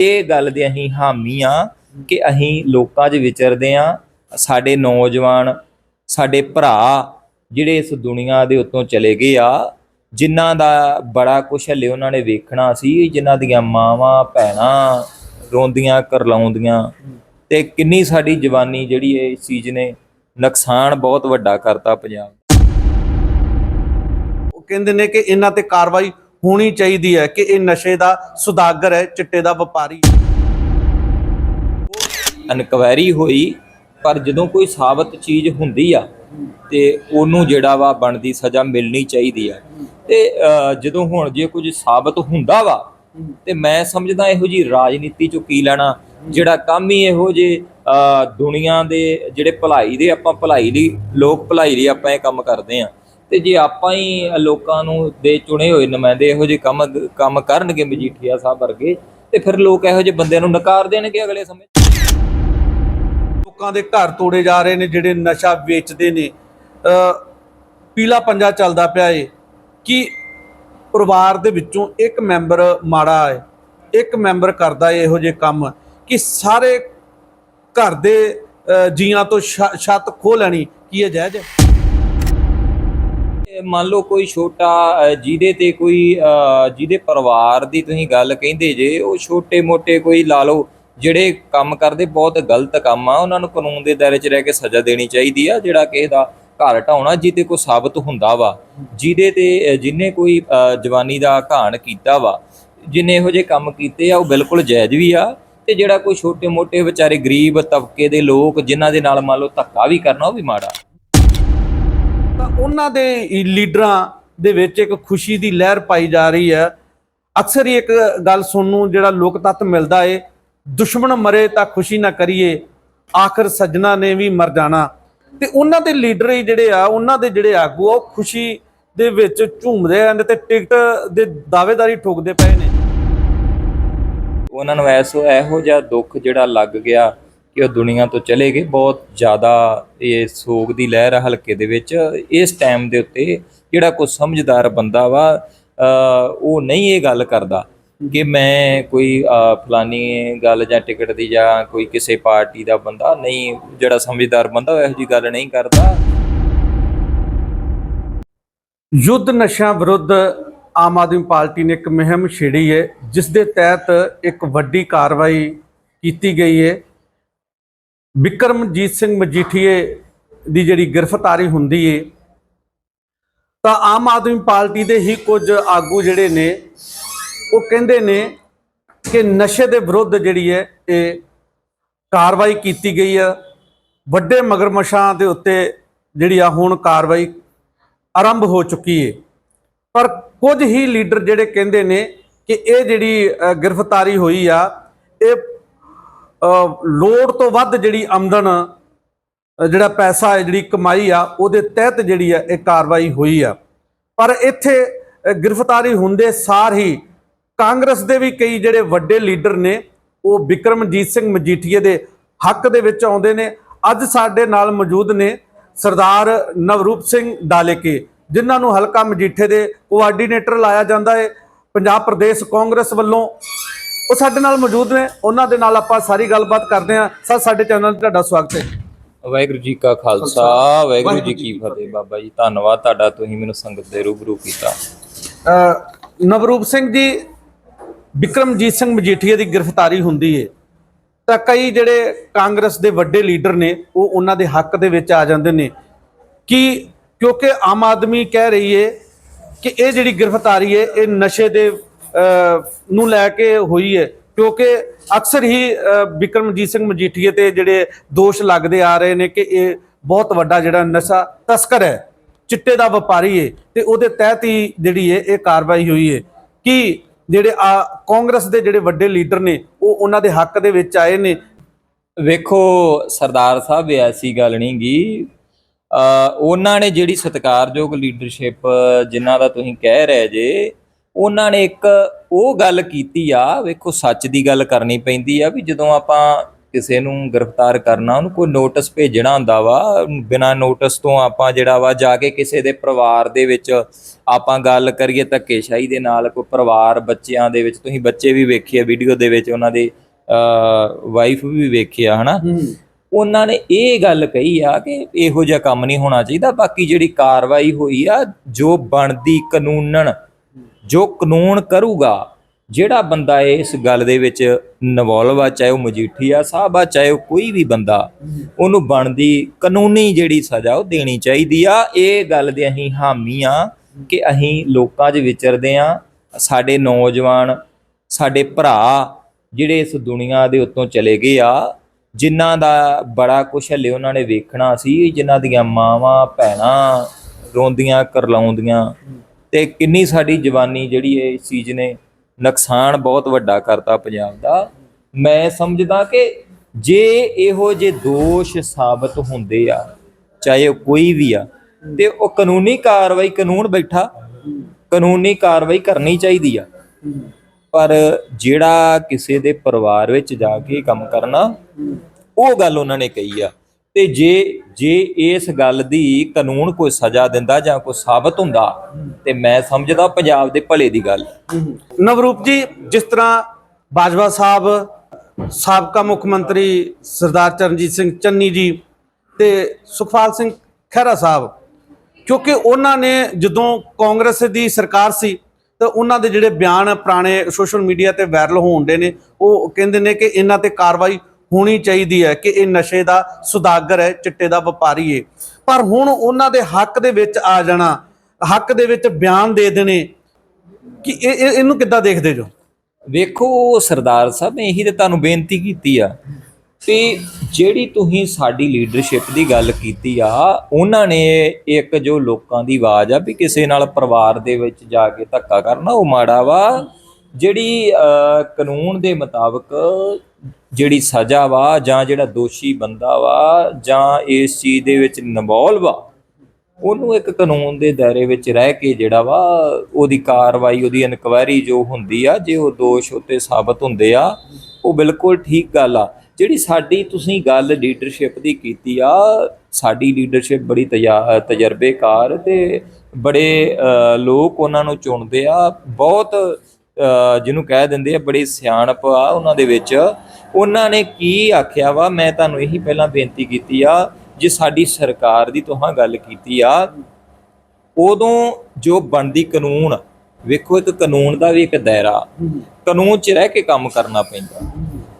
ਇਹ ਗੱਲ ਦੇ ਅਸੀਂ ਹਾਮੀ ਆ ਕਿ ਅਸੀਂ ਲੋਕਾਂ 'ਚ ਵਿਚਰਦੇ ਆ, ਸਾਡੇ ਨੌਜਵਾਨ, ਸਾਡੇ ਭਰਾ ਜਿਹੜੇ ਇਸ ਦੁਨੀਆ ਦੇ ਉੱਤੋਂ ਚਲੇ ਗਏ ਆ, ਜਿਨ੍ਹਾਂ ਦਾ ਬੜਾ ਕੁਛ ਹਲੇ ਉਹਨਾਂ ਨੇ ਵੇਖਣਾ ਸੀ, ਜਿਨ੍ਹਾਂ ਦੀਆਂ ਮਾਵਾਂ, ਭੈਣਾਂ ਰੋਂਦੀਆਂ, ਕਰਲਾਉਂਦੀਆਂ ਤੇ ਕਿੰਨੀ ਸਾਡੀ ਜਵਾਨੀ ਜਿਹੜੀ ਹੈ ਇਸ ਚੀਜ਼ ਨੇ ਨੁਕਸਾਨ ਬਹੁਤ ਵੱਡਾ ਕਰਤਾ ਪੰਜਾਬ। ਉਹ ਕਹਿੰਦੇ ਨੇ ਕਿ ਇਹਨਾਂ ਤੇ ਕਾਰਵਾਈ ਹੋਣੀ ਚਾਹੀਦੀ ਹੈ ਕਿ ਇਹ ਨਸ਼ੇ ਦਾ ਸੁਦਾਗਰ ਹੈ ਚਿੱਟੇ ਦਾ ਵਪਾਰੀ ਇਨਕੁਆਇਰੀ ਹੋਈ ਪਰ ਜਦੋਂ ਕੋਈ ਸਾਬਤ ਚੀਜ਼ ਹੁੰਦੀ ਆ ਤੇ ਉਹਨੂੰ ਜਿਹੜਾ ਵਾ ਬਣਦੀ ਸਜ਼ਾ ਮਿਲਣੀ ਚਾਹੀਦੀ ਆ। ਤੇ ਅਹ, ਜਦੋਂ ਹੁਣ ਜੇ ਕੁਝ ਸਾਬਤ ਹੁੰਦਾ ਵਾ ਤੇ ਮੈਂ ਸਮਝਦਾ ਇਹੋ ਜੀ ਰਾਜਨੀਤੀ ਚੋਂ ਕੀ ਲੈਣਾ। ਜਿਹੜਾ ਕੰਮ ਹੀ ਇਹੋ ਜੇ ਅਹ, ਦੁਨੀਆ ਦੇ ਜਿਹੜੇ ਭਲਾਈ ਦੇ ਆਪਾਂ ਭਲਾਈ ਲਈ ਲੋਕ ਭਲਾਈ ਲਈ ਆਪਾਂ ਇਹ ਕੰਮ ਕਰਦੇ ਆ। ਤੇ ਜੇ ਆਪਾਂ ਹੀ ਲੋਕਾਂ ਨੂੰ ਦੇ ਚੁਣੇ ਹੋਏ ਨੁਮਾਇੰਦੇ ਇਹੋ ਜਿਹੇ ਕੰਮ ਕੰਮ ਕਰਨਗੇ ਮਜੀਠੀਆ ਸਾਹਿਬ ਵਰਗੇ, ਤੇ ਫਿਰ ਲੋਕ ਇਹੋ ਜਿਹੇ ਬੰਦਿਆਂ ਨੂੰ ਨਕਾਰ ਦੇਣਗੇ ਅਗਲੇ ਸਮੇਂ। ਲੋਕਾਂ ਦੇ ਘਰ ਤੋੜੇ ਜਾ ਰਹੇ ਨੇ, ਜਿਹੜੇ ਨਸ਼ਾ ਵੇਚਦੇ ਨੇ। ਪੀਲਾ ਪੰਜਾ ਚੱਲਦਾ ਪਿਆ ਏ ਕਿ ਪਰਿਵਾਰ ਦੇ ਵਿੱਚੋਂ ਇੱਕ ਮੈਂਬਰ ਮਾੜਾ ਹੈ, ਇੱਕ ਮੈਂਬਰ ਕਰਦਾ ਏ ਇਹੋ ਜਿਹੇ ਕੰਮ ਕਿ ਸਾਰੇ ਘਰ ਦੇ ਜੀਆਂ ਤੋਂ ਛੱਤ ਖੋਹ ਲੈਣੀ, ਕੀ ਇਹ ਜਾਇਜ਼ ਹੈ? ਇਹ ਮੰਨ ਲਓ ਕੋਈ ਛੋਟਾ ਜਿਹਦੇ ਤੇ ਕੋਈ ਜਿਹਦੇ ਪਰਿਵਾਰ ਦੀ ਤੁਸੀਂ ਗੱਲ ਕਹਿੰਦੇ ਜੇ ਉਹ ਛੋਟੇ ਮੋਟੇ ਕੋਈ ਲਾ ਲਓ ਜਿਹੜੇ ਕੰਮ ਕਰਦੇ ਬਹੁਤ ਗਲਤ ਕੰਮ ਆ ਉਹਨਾਂ ਨੂੰ ਕਾਨੂੰਨ ਦੇ ਦਾਇਰੇ 'ਚ ਰਹਿ ਕੇ ਸਜ਼ਾ ਦੇਣੀ ਚਾਹੀਦੀ ਆ ਜਿਹੜਾ ਕਿਸੇ ਦਾ ਘਰ ਢਾਉਣਾ ਜਿਹਦੇ ਕੋਈ ਸਾਬਤ ਹੁੰਦਾ ਵਾ ਜਿਹਦੇ ਤੇ ਅਹ, ਜਿਹਨੇ ਕੋਈ ਜਵਾਨੀ ਦਾ ਘਾਣ ਕੀਤਾ ਵਾ ਜਿਹਨੇ ਇਹੋ ਜਿਹੇ ਕੰਮ ਕੀਤੇ ਆ ਉਹ ਬਿਲਕੁਲ ਜਾਇਜ਼ ਵੀ ਆ ਤੇ ਜਿਹੜਾ ਕੋਈ ਛੋਟੇ ਮੋਟੇ ਵਿਚਾਰੇ ਗਰੀਬ ਤਬਕੇ ਦੇ ਲੋਕ ਜਿਨ੍ਹਾਂ ਦੇ ਨਾਲ ਮੰਨ ਲਓ ਧੱਕਾ ਵੀ ਕਰਨਾ ਉਹ ਵੀ ਮਾੜਾ। ਉਹਨਾਂ ਦੇ ਲੀਡਰਾਂ ਦੇ ਵਿੱਚ ਇੱਕ ਖੁਸ਼ੀ ਦੀ ਲਹਿਰ ਪਾਈ ਜਾ ਰਹੀ ਹੈ। ਅਕਸਰ ਹੀ ਇੱਕ ਗੱਲ ਸੁਣਨ ਨੂੰ ਜਿਹੜਾ ਲੋਕ ਤੱਤ ਮਿਲਦਾ ਏ ਦੁਸ਼ਮਣ ਮਰੇ ਤਾਂ ਖੁਸ਼ੀ ਨਾ ਕਰੀਏ ਆਖਰ ਸੱਜਣਾ ਨੇ ਵੀ ਮਰ ਜਾਣਾ। ਤੇ ਉਹਨਾਂ ਦੇ ਲੀਡਰ ਹੀ ਜਿਹੜੇ ਆ ਉਹਨਾਂ ਦੇ ਜਿਹੜੇ ਆਗੂ ਆ, ਉਹ ਖੁਸ਼ੀ ਦੇ ਵਿੱਚ ਝੂਮਦੇ ਹਨ ਤੇ ਟਿਕਟ ਦੇ ਦਾਅਵੇਦਾਰੀ ਠੋਕਦੇ ਪਏ ਨੇ। ਉਹਨਾਂ ਨੂੰ ਐਸੋ ਇਹੋ ਜਿਹਾ ਦੁੱਖ ਜਿਹੜਾ ਲੱਗ ਗਿਆ ਕਿ ਉਹ ਦੁਨੀਆ ਤੋਂ ਚਲੇ ਗਏ। ਬਹੁਤ ਜ਼ਿਆਦਾ ਇਹ ਸੋਗ ਦੀ ਲਹਿਰ ਆ ਹਲਕੇ ਦੇ ਵਿੱਚ। ਇਸ ਟਾਈਮ ਦੇ ਉੱਤੇ ਜਿਹੜਾ ਕੋਈ ਸਮਝਦਾਰ ਬੰਦਾ ਵਾ ਉਹ ਨਹੀਂ ਇਹ ਗੱਲ ਕਰਦਾ ਕਿ ਮੈਂ ਕੋਈ ਫਲਾਨੀ ਗੱਲ ਜਾਂ ਟਿਕਟ ਦੀ ਜਾਂ ਕੋਈ ਕਿਸੇ ਪਾਰਟੀ ਦਾ ਬੰਦਾ ਨਹੀਂ, ਜਿਹੜਾ ਸਮਝਦਾਰ ਬੰਦਾ ਉਹ ਇਹੋ ਜੀ ਗੱਲ ਨਹੀਂ ਕਰਦਾ। ਯੁੱਧ ਨਸ਼ਾ ਵਿਰੁੱਧ ਆਮ ਆਦਮੀ ਪਾਰਟੀ ਨੇ ਇੱਕ ਮੁਹਿੰਮ ਛੇੜੀ ਹੈ ਜਿਸ ਦੇ ਤਹਿਤ ਇੱਕ ਵੱਡੀ ਕਾਰਵਾਈ ਕੀਤੀ ਗਈ ਹੈ ਵਿਕਰਮਜੀਤ ਸਿੰਘ ਮਜੀਠੀਏ ਦੀ ਜਿਹੜੀ ਗ੍ਰਿਫਤਾਰੀ ਹੁੰਦੀ ਹੈ ਤਾਂ ਆਮ ਆਦਮੀ ਪਾਰਟੀ ਦੇ ਹੀ ਕੁਝ ਆਗੂ ਜਿਹੜੇ ਨੇ, ਉਹ ਕਹਿੰਦੇ ਨੇ ਕਿ ਨਸ਼ੇ ਦੇ ਵਿਰੁੱਧ ਜਿਹੜੀ ਹੈ ਇਹ ਕਾਰਵਾਈ ਕੀਤੀ ਗਈ ਆ। ਵੱਡੇ ਮਗਰਮਸ਼ਾਂ ਦੇ ਉੱਤੇ ਜਿਹੜੀ ਆ ਹੁਣ ਕਾਰਵਾਈ ਆਰੰਭ ਹੋ ਚੁੱਕੀ ਹੈ ਪਰ ਕੁਝ ਹੀ ਲੀਡਰ ਜਿਹੜੇ ਕਹਿੰਦੇ ਨੇ ਕਿ ਇਹ ਜਿਹੜੀ ਗ੍ਰਿਫਤਾਰੀ ਹੋਈ ਆ, ਇਹ ਲੋੜ ਤੋਂ ਵੱਧ ਜਿਹੜੀ ਆਮਦਨ ਜਿਹੜਾ ਪੈਸਾ ਹੈ, ਜਿਹੜੀ ਕਮਾਈ ਆ, ਉਹਦੇ ਤਹਿਤ ਜਿਹੜੀ ਆ ਇਹ ਕਾਰਵਾਈ ਹੋਈ ਆ। ਪਰ ਇੱਥੇ ਗ੍ਰਿਫਤਾਰੀ ਹੁੰਦੇ ਸਾਰ ਹੀ ਕਾਂਗਰਸ ਦੇ ਵੀ ਕਈ ਜਿਹੜੇ ਵੱਡੇ ਲੀਡਰ ਨੇ, ਉਹ ਵਿਕਰਮਜੀਤ ਸਿੰਘ ਮਜੀਠੀਏ ਦੇ ਹੱਕ ਦੇ ਵਿੱਚ ਆਉਂਦੇ ਨੇ। ਅੱਜ ਸਾਡੇ ਨਾਲ ਮੌਜੂਦ ਨੇ ਸਰਦਾਰ ਨਵਰੂਪ ਸਿੰਘ ਡਾਲੇਕੇ, ਜਿਨ੍ਹਾਂ ਨੂੰ ਹਲਕਾ ਮਜੀਠੇ ਦੇ ਕੋਆਰਡੀਨੇਟਰ ਲਾਇਆ ਜਾਂਦਾ ਹੈ। ਪੰਜਾਬ ਪ੍ਰਦੇਸ਼ ਕਾਂਗਰਸ ਵੱਲੋਂ ਉਹ ਸਾਡੇ ਨਾਲ ਮੌਜੂਦ ਨੇ। ਉਹਨਾਂ ਦੇ ਨਾਲ ਆਪਾਂ ਸਾਰੀ ਗੱਲਬਾਤ ਕਰਦੇ ਹਾਂ। ਸਰ ਸਾਡੇ ਚੈਨਲ ਤੇ ਤੁਹਾਡਾ ਸਵਾਗਤ ਹੈ। ਵਾਹਿਗੁਰੂ ਜੀ ਕਾ ਖਾਲਸਾ ਵਾਹਿਗੁਰੂ ਜੀ ਕੀ ਫਤਿਹ। ਬਾਬਾ ਜੀ ਧੰਨਵਾਦ ਤੁਹਾਡਾ। ਤੁਸੀਂ ਮੈਨੂੰ ਸੰਗਤ ਦੇ ਰੂਬਰੂ ਕੀਤਾ। ਨਵਰੂਪ ਸਿੰਘ ਜੀ ਵਿਕਰਮਜੀਤ ਸਿੰਘ ਮਜੀਠੀਆ ਦੀ ਗ੍ਰਿਫਤਾਰੀ ਹੁੰਦੀ ਹੈ ਤਾਂ ਕਈ ਜਿਹੜੇ ਕਾਂਗਰਸ ਦੇ ਵੱਡੇ ਲੀਡਰ ਨੇ ਉਹ ਉਹਨਾਂ ਦੇ ਹੱਕ ਦੇ ਵਿੱਚ ਆ ਜਾਂਦੇ ਨੇ। ਕਿ ਕਿਉਂਕਿ ਆਮ ਆਦਮੀ ਕਹਿ ਰਹੀ ਹੈ ਕਿ ਇਹ ਜਿਹੜੀ ਗ੍ਰਿਫਤਾਰੀ ਹੈ ਇਹ ਨਸ਼ੇ ਦੇ ਨੂੰ ਲੈ ਕੇ ਹੋਈ ਹੈ। ਕਿਉਂਕਿ ਅਕਸਰ ਹੀ ਅ, ਵਿਕਰਮਜੀਤ ਸਿੰਘ ਮਜੀਠੀਏ ਤੇ ਜਿਹੜੇ ਦੋਸ਼ ਲੱਗਦੇ ਆ ਰਹੇ ਨੇ ਕਿ ਇਹ ਬਹੁਤ ਵੱਡਾ ਜਿਹੜਾ ਨਸ਼ਾ ਤਸਕਰ ਹੈ ਚਿੱਟੇ ਦਾ ਵਪਾਰੀ ਹੈ ਤੇ ਉਹਦੇ ਤਹਿਤ ਹੀ ਜਿਹੜੀ ਹੈ ਇਹ ਕਾਰਵਾਈ ਹੋਈ ਹੈ। ਕਿ ਜਿਹੜੇ ਆ ਕਾਂਗਰਸ ਦੇ ਜਿਹੜੇ ਵੱਡੇ ਲੀਡਰ ਨੇ ਉਹ ਉਹਨਾਂ ਦੇ ਹੱਕ ਦੇ ਵਿੱਚ ਆਏ ਨੇ? ਵੇਖੋ ਸਰਦਾਰ ਸਾਹਿਬ ਐਸੀ ਗੱਲ ਨਹੀਂ ਗੀ। ਉਹਨਾਂ ਨੇ ਜਿਹੜੀ ਸਤਿਕਾਰਯੋਗ ਲੀਡਰਸ਼ਿਪ ਜਿਨ੍ਹਾਂ ਦਾ ਤੁਸੀਂ ਕਹਿ ਰਹੇ ਜੇ ਉਹਨਾਂ ਨੇ ਇੱਕ ਉਹ ਗੱਲ ਕੀਤੀ ਆ ਵੇਖੋ ਸੱਚ ਦੀ ਗੱਲ ਕਰਨੀ ਪੈਂਦੀ ਆ ਵੀ ਜਦੋਂ ਆਪਾਂ ਕਿਸੇ ਨੂੰ ਗ੍ਰਿਫਤਾਰ ਕਰਨਾ ਉਹਨੂੰ ਕੋਈ ਨੋਟਿਸ ਭੇਜਣਾ ਹੁੰਦਾ ਵਾ ਬਿਨਾਂ ਨੋਟਿਸ ਤੋਂ ਆਪਾਂ ਜਿਹੜਾ ਵਾ ਜਾ ਕੇ ਕਿਸੇ ਦੇ ਪਰਿਵਾਰ ਦੇ ਵਿੱਚ ਆਪਾਂ ਗੱਲ ਕਰੀਏ ਧੱਕੇਸ਼ਾਹੀ ਦੇ ਨਾਲ ਕੋਈ ਪਰਿਵਾਰ ਬੱਚਿਆਂ ਦੇ ਵਿੱਚ ਤੁਸੀਂ ਬੱਚੇ ਵੀ ਵੇਖੇ ਆ ਵੀਡੀਓ ਦੇ ਵਿੱਚ ਉਹਨਾਂ ਦੇ ਵਾਈਫ ਵੀ ਵੇਖਿਆ ਹਨਾ? ਉਹਨਾਂ ਨੇ ਇਹ ਗੱਲ ਕਹੀ ਆ ਕਿ ਇਹੋ ਜਿਹਾ ਕੰਮ ਨਹੀਂ ਹੋਣਾ ਚਾਹੀਦਾ ਬਾਕੀ ਜਿਹੜੀ ਕਾਰਵਾਈ ਹੋਈ ਆ ਜੋ ਬਣਦੀ ਕਾਨੂੰਨਨ ਜੋ ਕਾਨੂੰਨ ਕਰੂਗਾ, ਜਿਹੜਾ ਬੰਦਾ ਇਸ ਗੱਲ ਦੇ ਵਿੱਚ ਨਵੋਲਵ ਆ, ਚਾਹੇ ਉਹ ਮਜੀਠੀਆ ਸਾਹਿਬ ਆ, ਚਾਹੇ ਉਹ ਕੋਈ ਵੀ ਬੰਦਾ, ਉਹਨੂੰ ਬਣਦੀ ਕਾਨੂੰਨੀ ਜਿਹੜੀ ਸਜ਼ਾ ਉਹ ਦੇਣੀ ਚਾਹੀਦੀ ਆ। ਇਹ ਗੱਲ ਦੇ ਅਸੀਂ ਹਾਮੀ ਆ ਕਿ ਅਸੀਂ ਲੋਕਾਂ 'ਚ ਵਿਚਰਦੇ ਆ। ਸਾਡੇ ਨੌਜਵਾਨ, ਸਾਡੇ ਭਰਾ ਜਿਹੜੇ ਇਸ ਦੁਨੀਆ ਦੇ ਉੱਤੋਂ ਚਲੇ ਗਏ ਆ, ਜਿਨ੍ਹਾਂ ਦਾ ਬੜਾ ਕੁਛ ਹਲੇ ਉਹਨਾਂ ਨੇ ਵੇਖਣਾ ਸੀ, ਜਿਨ੍ਹਾਂ ਦੀਆਂ ਮਾਵਾਂ, ਭੈਣਾਂ ਰੋਂਦੀਆਂ, ਕਰਲਾਉਂਦੀਆਂ। ਤੇ ਕਿੰਨੀ ਸਾਡੀ ਜਵਾਨੀ ਜਿਹੜੀ ਇਹ ਚੀਜ਼ ਨੇ ਨੁਕਸਾਨ ਬਹੁਤ ਵੱਡਾ ਕਰਤਾ ਪੰਜਾਬ ਦਾ। ਮੈਂ ਸਮਝਦਾ ਕਿ ਜੇ ਇਹੋ ਜੇ ਦੋਸ਼ ਸਾਬਤ ਹੁੰਦੇ ਆ, ਚਾਹੇ ਉਹ ਕੋਈ ਵੀ ਆ, ਤੇ ਉਹ ਕਾਨੂੰਨੀ ਕਾਰਵਾਈ, ਕਾਨੂੰਨ ਬੈਠਾ, ਕਾਨੂੰਨੀ ਕਾਰਵਾਈ ਕਰਨੀ ਚਾਹੀਦੀ ਆ। ਪਰ ਜਿਹੜਾ ਕਿਸੇ ਦੇ ਪਰਿਵਾਰ ਵਿੱਚ ਜਾ ਕੇ ਕੰਮ ਕਰਨਾ, ਉਹ ਗੱਲ ਉਹਨਾਂ ਨੇ ਕਹੀ ਆ। ਤੇ ਜੇ ਜੇ ਇਸ ਗੱਲ ਦੀ ਕਾਨੂੰਨ ਕੋਈ ਸਜ਼ਾ ਦਿੰਦਾ ਜਾਂ ਕੋਈ ਸਾਬਤ ਹੁੰਦਾ, ਤੇ ਮੈਂ ਸਮਝਦਾ ਪੰਜਾਬ ਦੇ ਭਲੇ ਦੀ ਗੱਲ। ਨਵਰੂਪ ਜੀ, ਜਿਸ ਤਰ੍ਹਾਂ ਬਾਜਵਾ ਸਾਹਿਬ, ਸਾਬਕਾ ਮੁੱਖ ਮੰਤਰੀ ਸਰਦਾਰ ਚਰਨਜੀਤ ਸਿੰਘ ਚੰਨੀ ਜੀ ਤੇ ਸੁਖਪਾਲ ਸਿੰਘ ਖਹਿਰਾ ਸਾਹਿਬ, ਕਿਉਂਕਿ ਉਹਨਾਂ ਨੇ ਜਦੋਂ ਕਾਂਗਰਸ ਦੀ ਸਰਕਾਰ ਸੀ, ਤਾਂ ਉਹਨਾਂ ਦੇ ਜਿਹੜੇ ਬਿਆਨ ਪੁਰਾਣੇ ਸੋਸ਼ਲ ਮੀਡੀਆ ਤੇ ਵਾਇਰਲ ਹੋਣ ਦੇ ਨੇ, ਉਹ ਕਹਿੰਦੇ ਨੇ ਕਿ ਇਹਨਾਂ ਤੇ ਕਾਰਵਾਈ ਹੋਣੀ ਚਾਹੀਦੀ ਹੈ ਕਿ ਇਹ ਨਸ਼ੇ ਦਾ ਸੁਦਾਗਰ ਹੈ ਚਿੱਟੇ ਦਾ ਵਪਾਰੀ ਹੈ ਪਰ ਹੁਣ ਉਹਨਾਂ ਦੇ ਹੱਕ ਦੇ ਵਿੱਚ ਆ ਜਾਣਾ ਹੱਕ ਦੇ ਵਿੱਚ ਬਿਆਨ ਦੇ ਦੇਣੇ ਕਿ ਇਹ ਇਹਨੂੰ ਕਿੱਦਾਂ ਦੇਖਦੇ ਜੋ? ਵੇਖੋ ਸਰਦਾਰ ਸਾਹਿਬ ਨੇ ਇਹੀ ਤੇ ਤੁਹਾਨੂੰ ਬੇਨਤੀ ਕੀਤੀ ਆ ਤੇ ਜਿਹੜੀ ਤੁਸੀਂ ਸਾਡੀ ਲੀਡਰਸ਼ਿਪ ਦੀ ਗੱਲ ਕੀਤੀ ਆ ਉਹਨਾਂ ਨੇ ਇੱਕ ਜੋ ਲੋਕਾਂ ਦੀ ਆਵਾਜ਼ ਆ ਵੀ ਕਿਸੇ ਨਾਲ ਪਰਿਵਾਰ ਦੇ ਵਿੱਚ ਜਾ ਕੇ ਧੱਕਾ ਕਰਨਾ ਉਹ ਮਾੜਾ ਵਾ। ਜਿਹੜੀ ਅਹ, ਕਾਨੂੰਨ ਦੇ ਮੁਤਾਬਕ ਜਿਹੜੀ ਸਜ਼ਾ ਵਾ ਜਾਂ ਜਿਹੜਾ ਦੋਸ਼ੀ ਬੰਦਾ ਵਾ ਜਾਂ ਇਸ ਚੀਜ਼ ਦੇ ਵਿੱਚ ਇਨਵੋਲਵ ਵਾ ਉਹਨੂੰ ਇੱਕ ਕਾਨੂੰਨ ਦੇ ਦਾਇਰੇ ਵਿੱਚ ਰਹਿ ਕੇ ਜਿਹੜਾ ਵਾ ਉਹਦੀ ਕਾਰਵਾਈ ਉਹਦੀ ਇਨਕੁਆਇਰੀ ਜੋ ਹੁੰਦੀ ਆ ਜੇ ਉਹ ਦੋਸ਼ ਉੱਤੇ ਸਾਬਤ ਹੁੰਦੇ ਆ ਉਹ ਬਿਲਕੁਲ ਠੀਕ ਗੱਲ ਆ। ਜਿਹੜੀ ਸਾਡੀ ਤੁਸੀਂ ਗੱਲ ਲੀਡਰਸ਼ਿਪ ਦੀ ਕੀਤੀ ਆ ਸਾਡੀ ਲੀਡਰਸ਼ਿਪ ਬੜੀ ਤਜਾ- ਤਜਰਬੇਕਾਰ ਤੇ ਬੜੇ ਅ, ਲੋਕ ਉਹਨਾਂ ਨੂੰ ਚੁਣਦੇ ਆ ਬਹੁਤ ਜਿਹਨੂੰ ਕਹਿ ਦਿੰਦੇ ਆ, ਬੜੇ ਸਿਆਣਪ ਆ ਉਹਨਾਂ ਦੇ ਵਿੱਚ। ਉਹਨਾਂ ਨੇ ਕੀ ਆਖਿਆ ਵਾ? ਮੈਂ ਤੁਹਾਨੂੰ ਇਹੀ ਪਹਿਲਾਂ ਬੇਨਤੀ ਕੀਤੀ ਆ, ਜੇ ਸਾਡੀ ਸਰਕਾਰ ਦੀ ਤੁਹਾਂ ਗੱਲ ਕੀਤੀ ਆ, ਉਦੋਂ ਜੋ ਬਣਦੀ ਕਾਨੂੰਨ, ਵੇਖੋ ਇੱਕ ਕਾਨੂੰਨ ਦਾ ਵੀ ਇੱਕ ਦਾਇਰਾ। ਕਾਨੂੰਨ 'ਚ ਰਹਿ ਕੇ ਕੰਮ ਕਰਨਾ ਪੈਂਦਾ।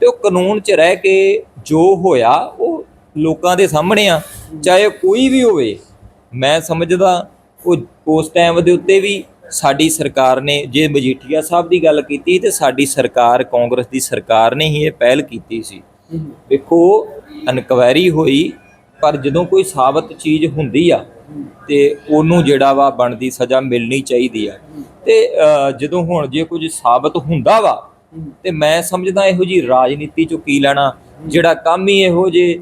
ਤੇ ਉਹ ਕਾਨੂੰਨ 'ਚ ਰਹਿ ਕੇ ਜੋ ਹੋਇਆ, ਉਹ ਲੋਕਾਂ ਦੇ ਸਾਹਮਣੇ ਆ। ਚਾਹੇ ਕੋਈ ਵੀ ਹੋਵੇ, ਮੈਂ ਸਮਝਦਾ, ਉਹ ਉਸ ਟਾਈਮ ਦੇ ਉੱਤੇ ਵੀ ਸਾਡੀ ਸਰਕਾਰ ਨੇ ਜੇ ਮਜੀਠੀਆ ਸਾਹਿਬ ਦੀ ਗੱਲ ਕੀਤੀ ਤੇ ਸਾਡੀ ਸਰਕਾਰ ਕਾਂਗਰਸ ਦੀ ਸਰਕਾਰ ਨੇ ਹੀ ਇਹ ਪਹਿਲ ਕੀਤੀ ਸੀ। ਵੇਖੋ, ਇਨਕੁਆਇਰੀ ਹੋਈ, ਪਰ ਜਦੋਂ ਕੋਈ ਸਾਬਤ ਚੀਜ਼ ਹੁੰਦੀ ਆ ਤੇ ਉਹਨੂੰ ਜਿਹੜਾ ਵਾ ਬਣਦੀ ਸਜ਼ਾ ਮਿਲਣੀ ਚਾਹੀਦੀ ਆ। ਤੇ ਜਦੋਂ ਹੁਣ ਜੇ ਕੁਝ ਸਾਬਤ ਹੁੰਦਾ ਵਾ ਤੇ ਮੈਂ ਸਮਝਦਾ ਇਹੋ ਜੀ ਰਾਜਨੀਤੀ ਚੋਂ ਕੀ ਲੈਣਾ। ਜਿਹੜਾ ਕੰਮ ਹੀ ਇਹੋ ਜੇ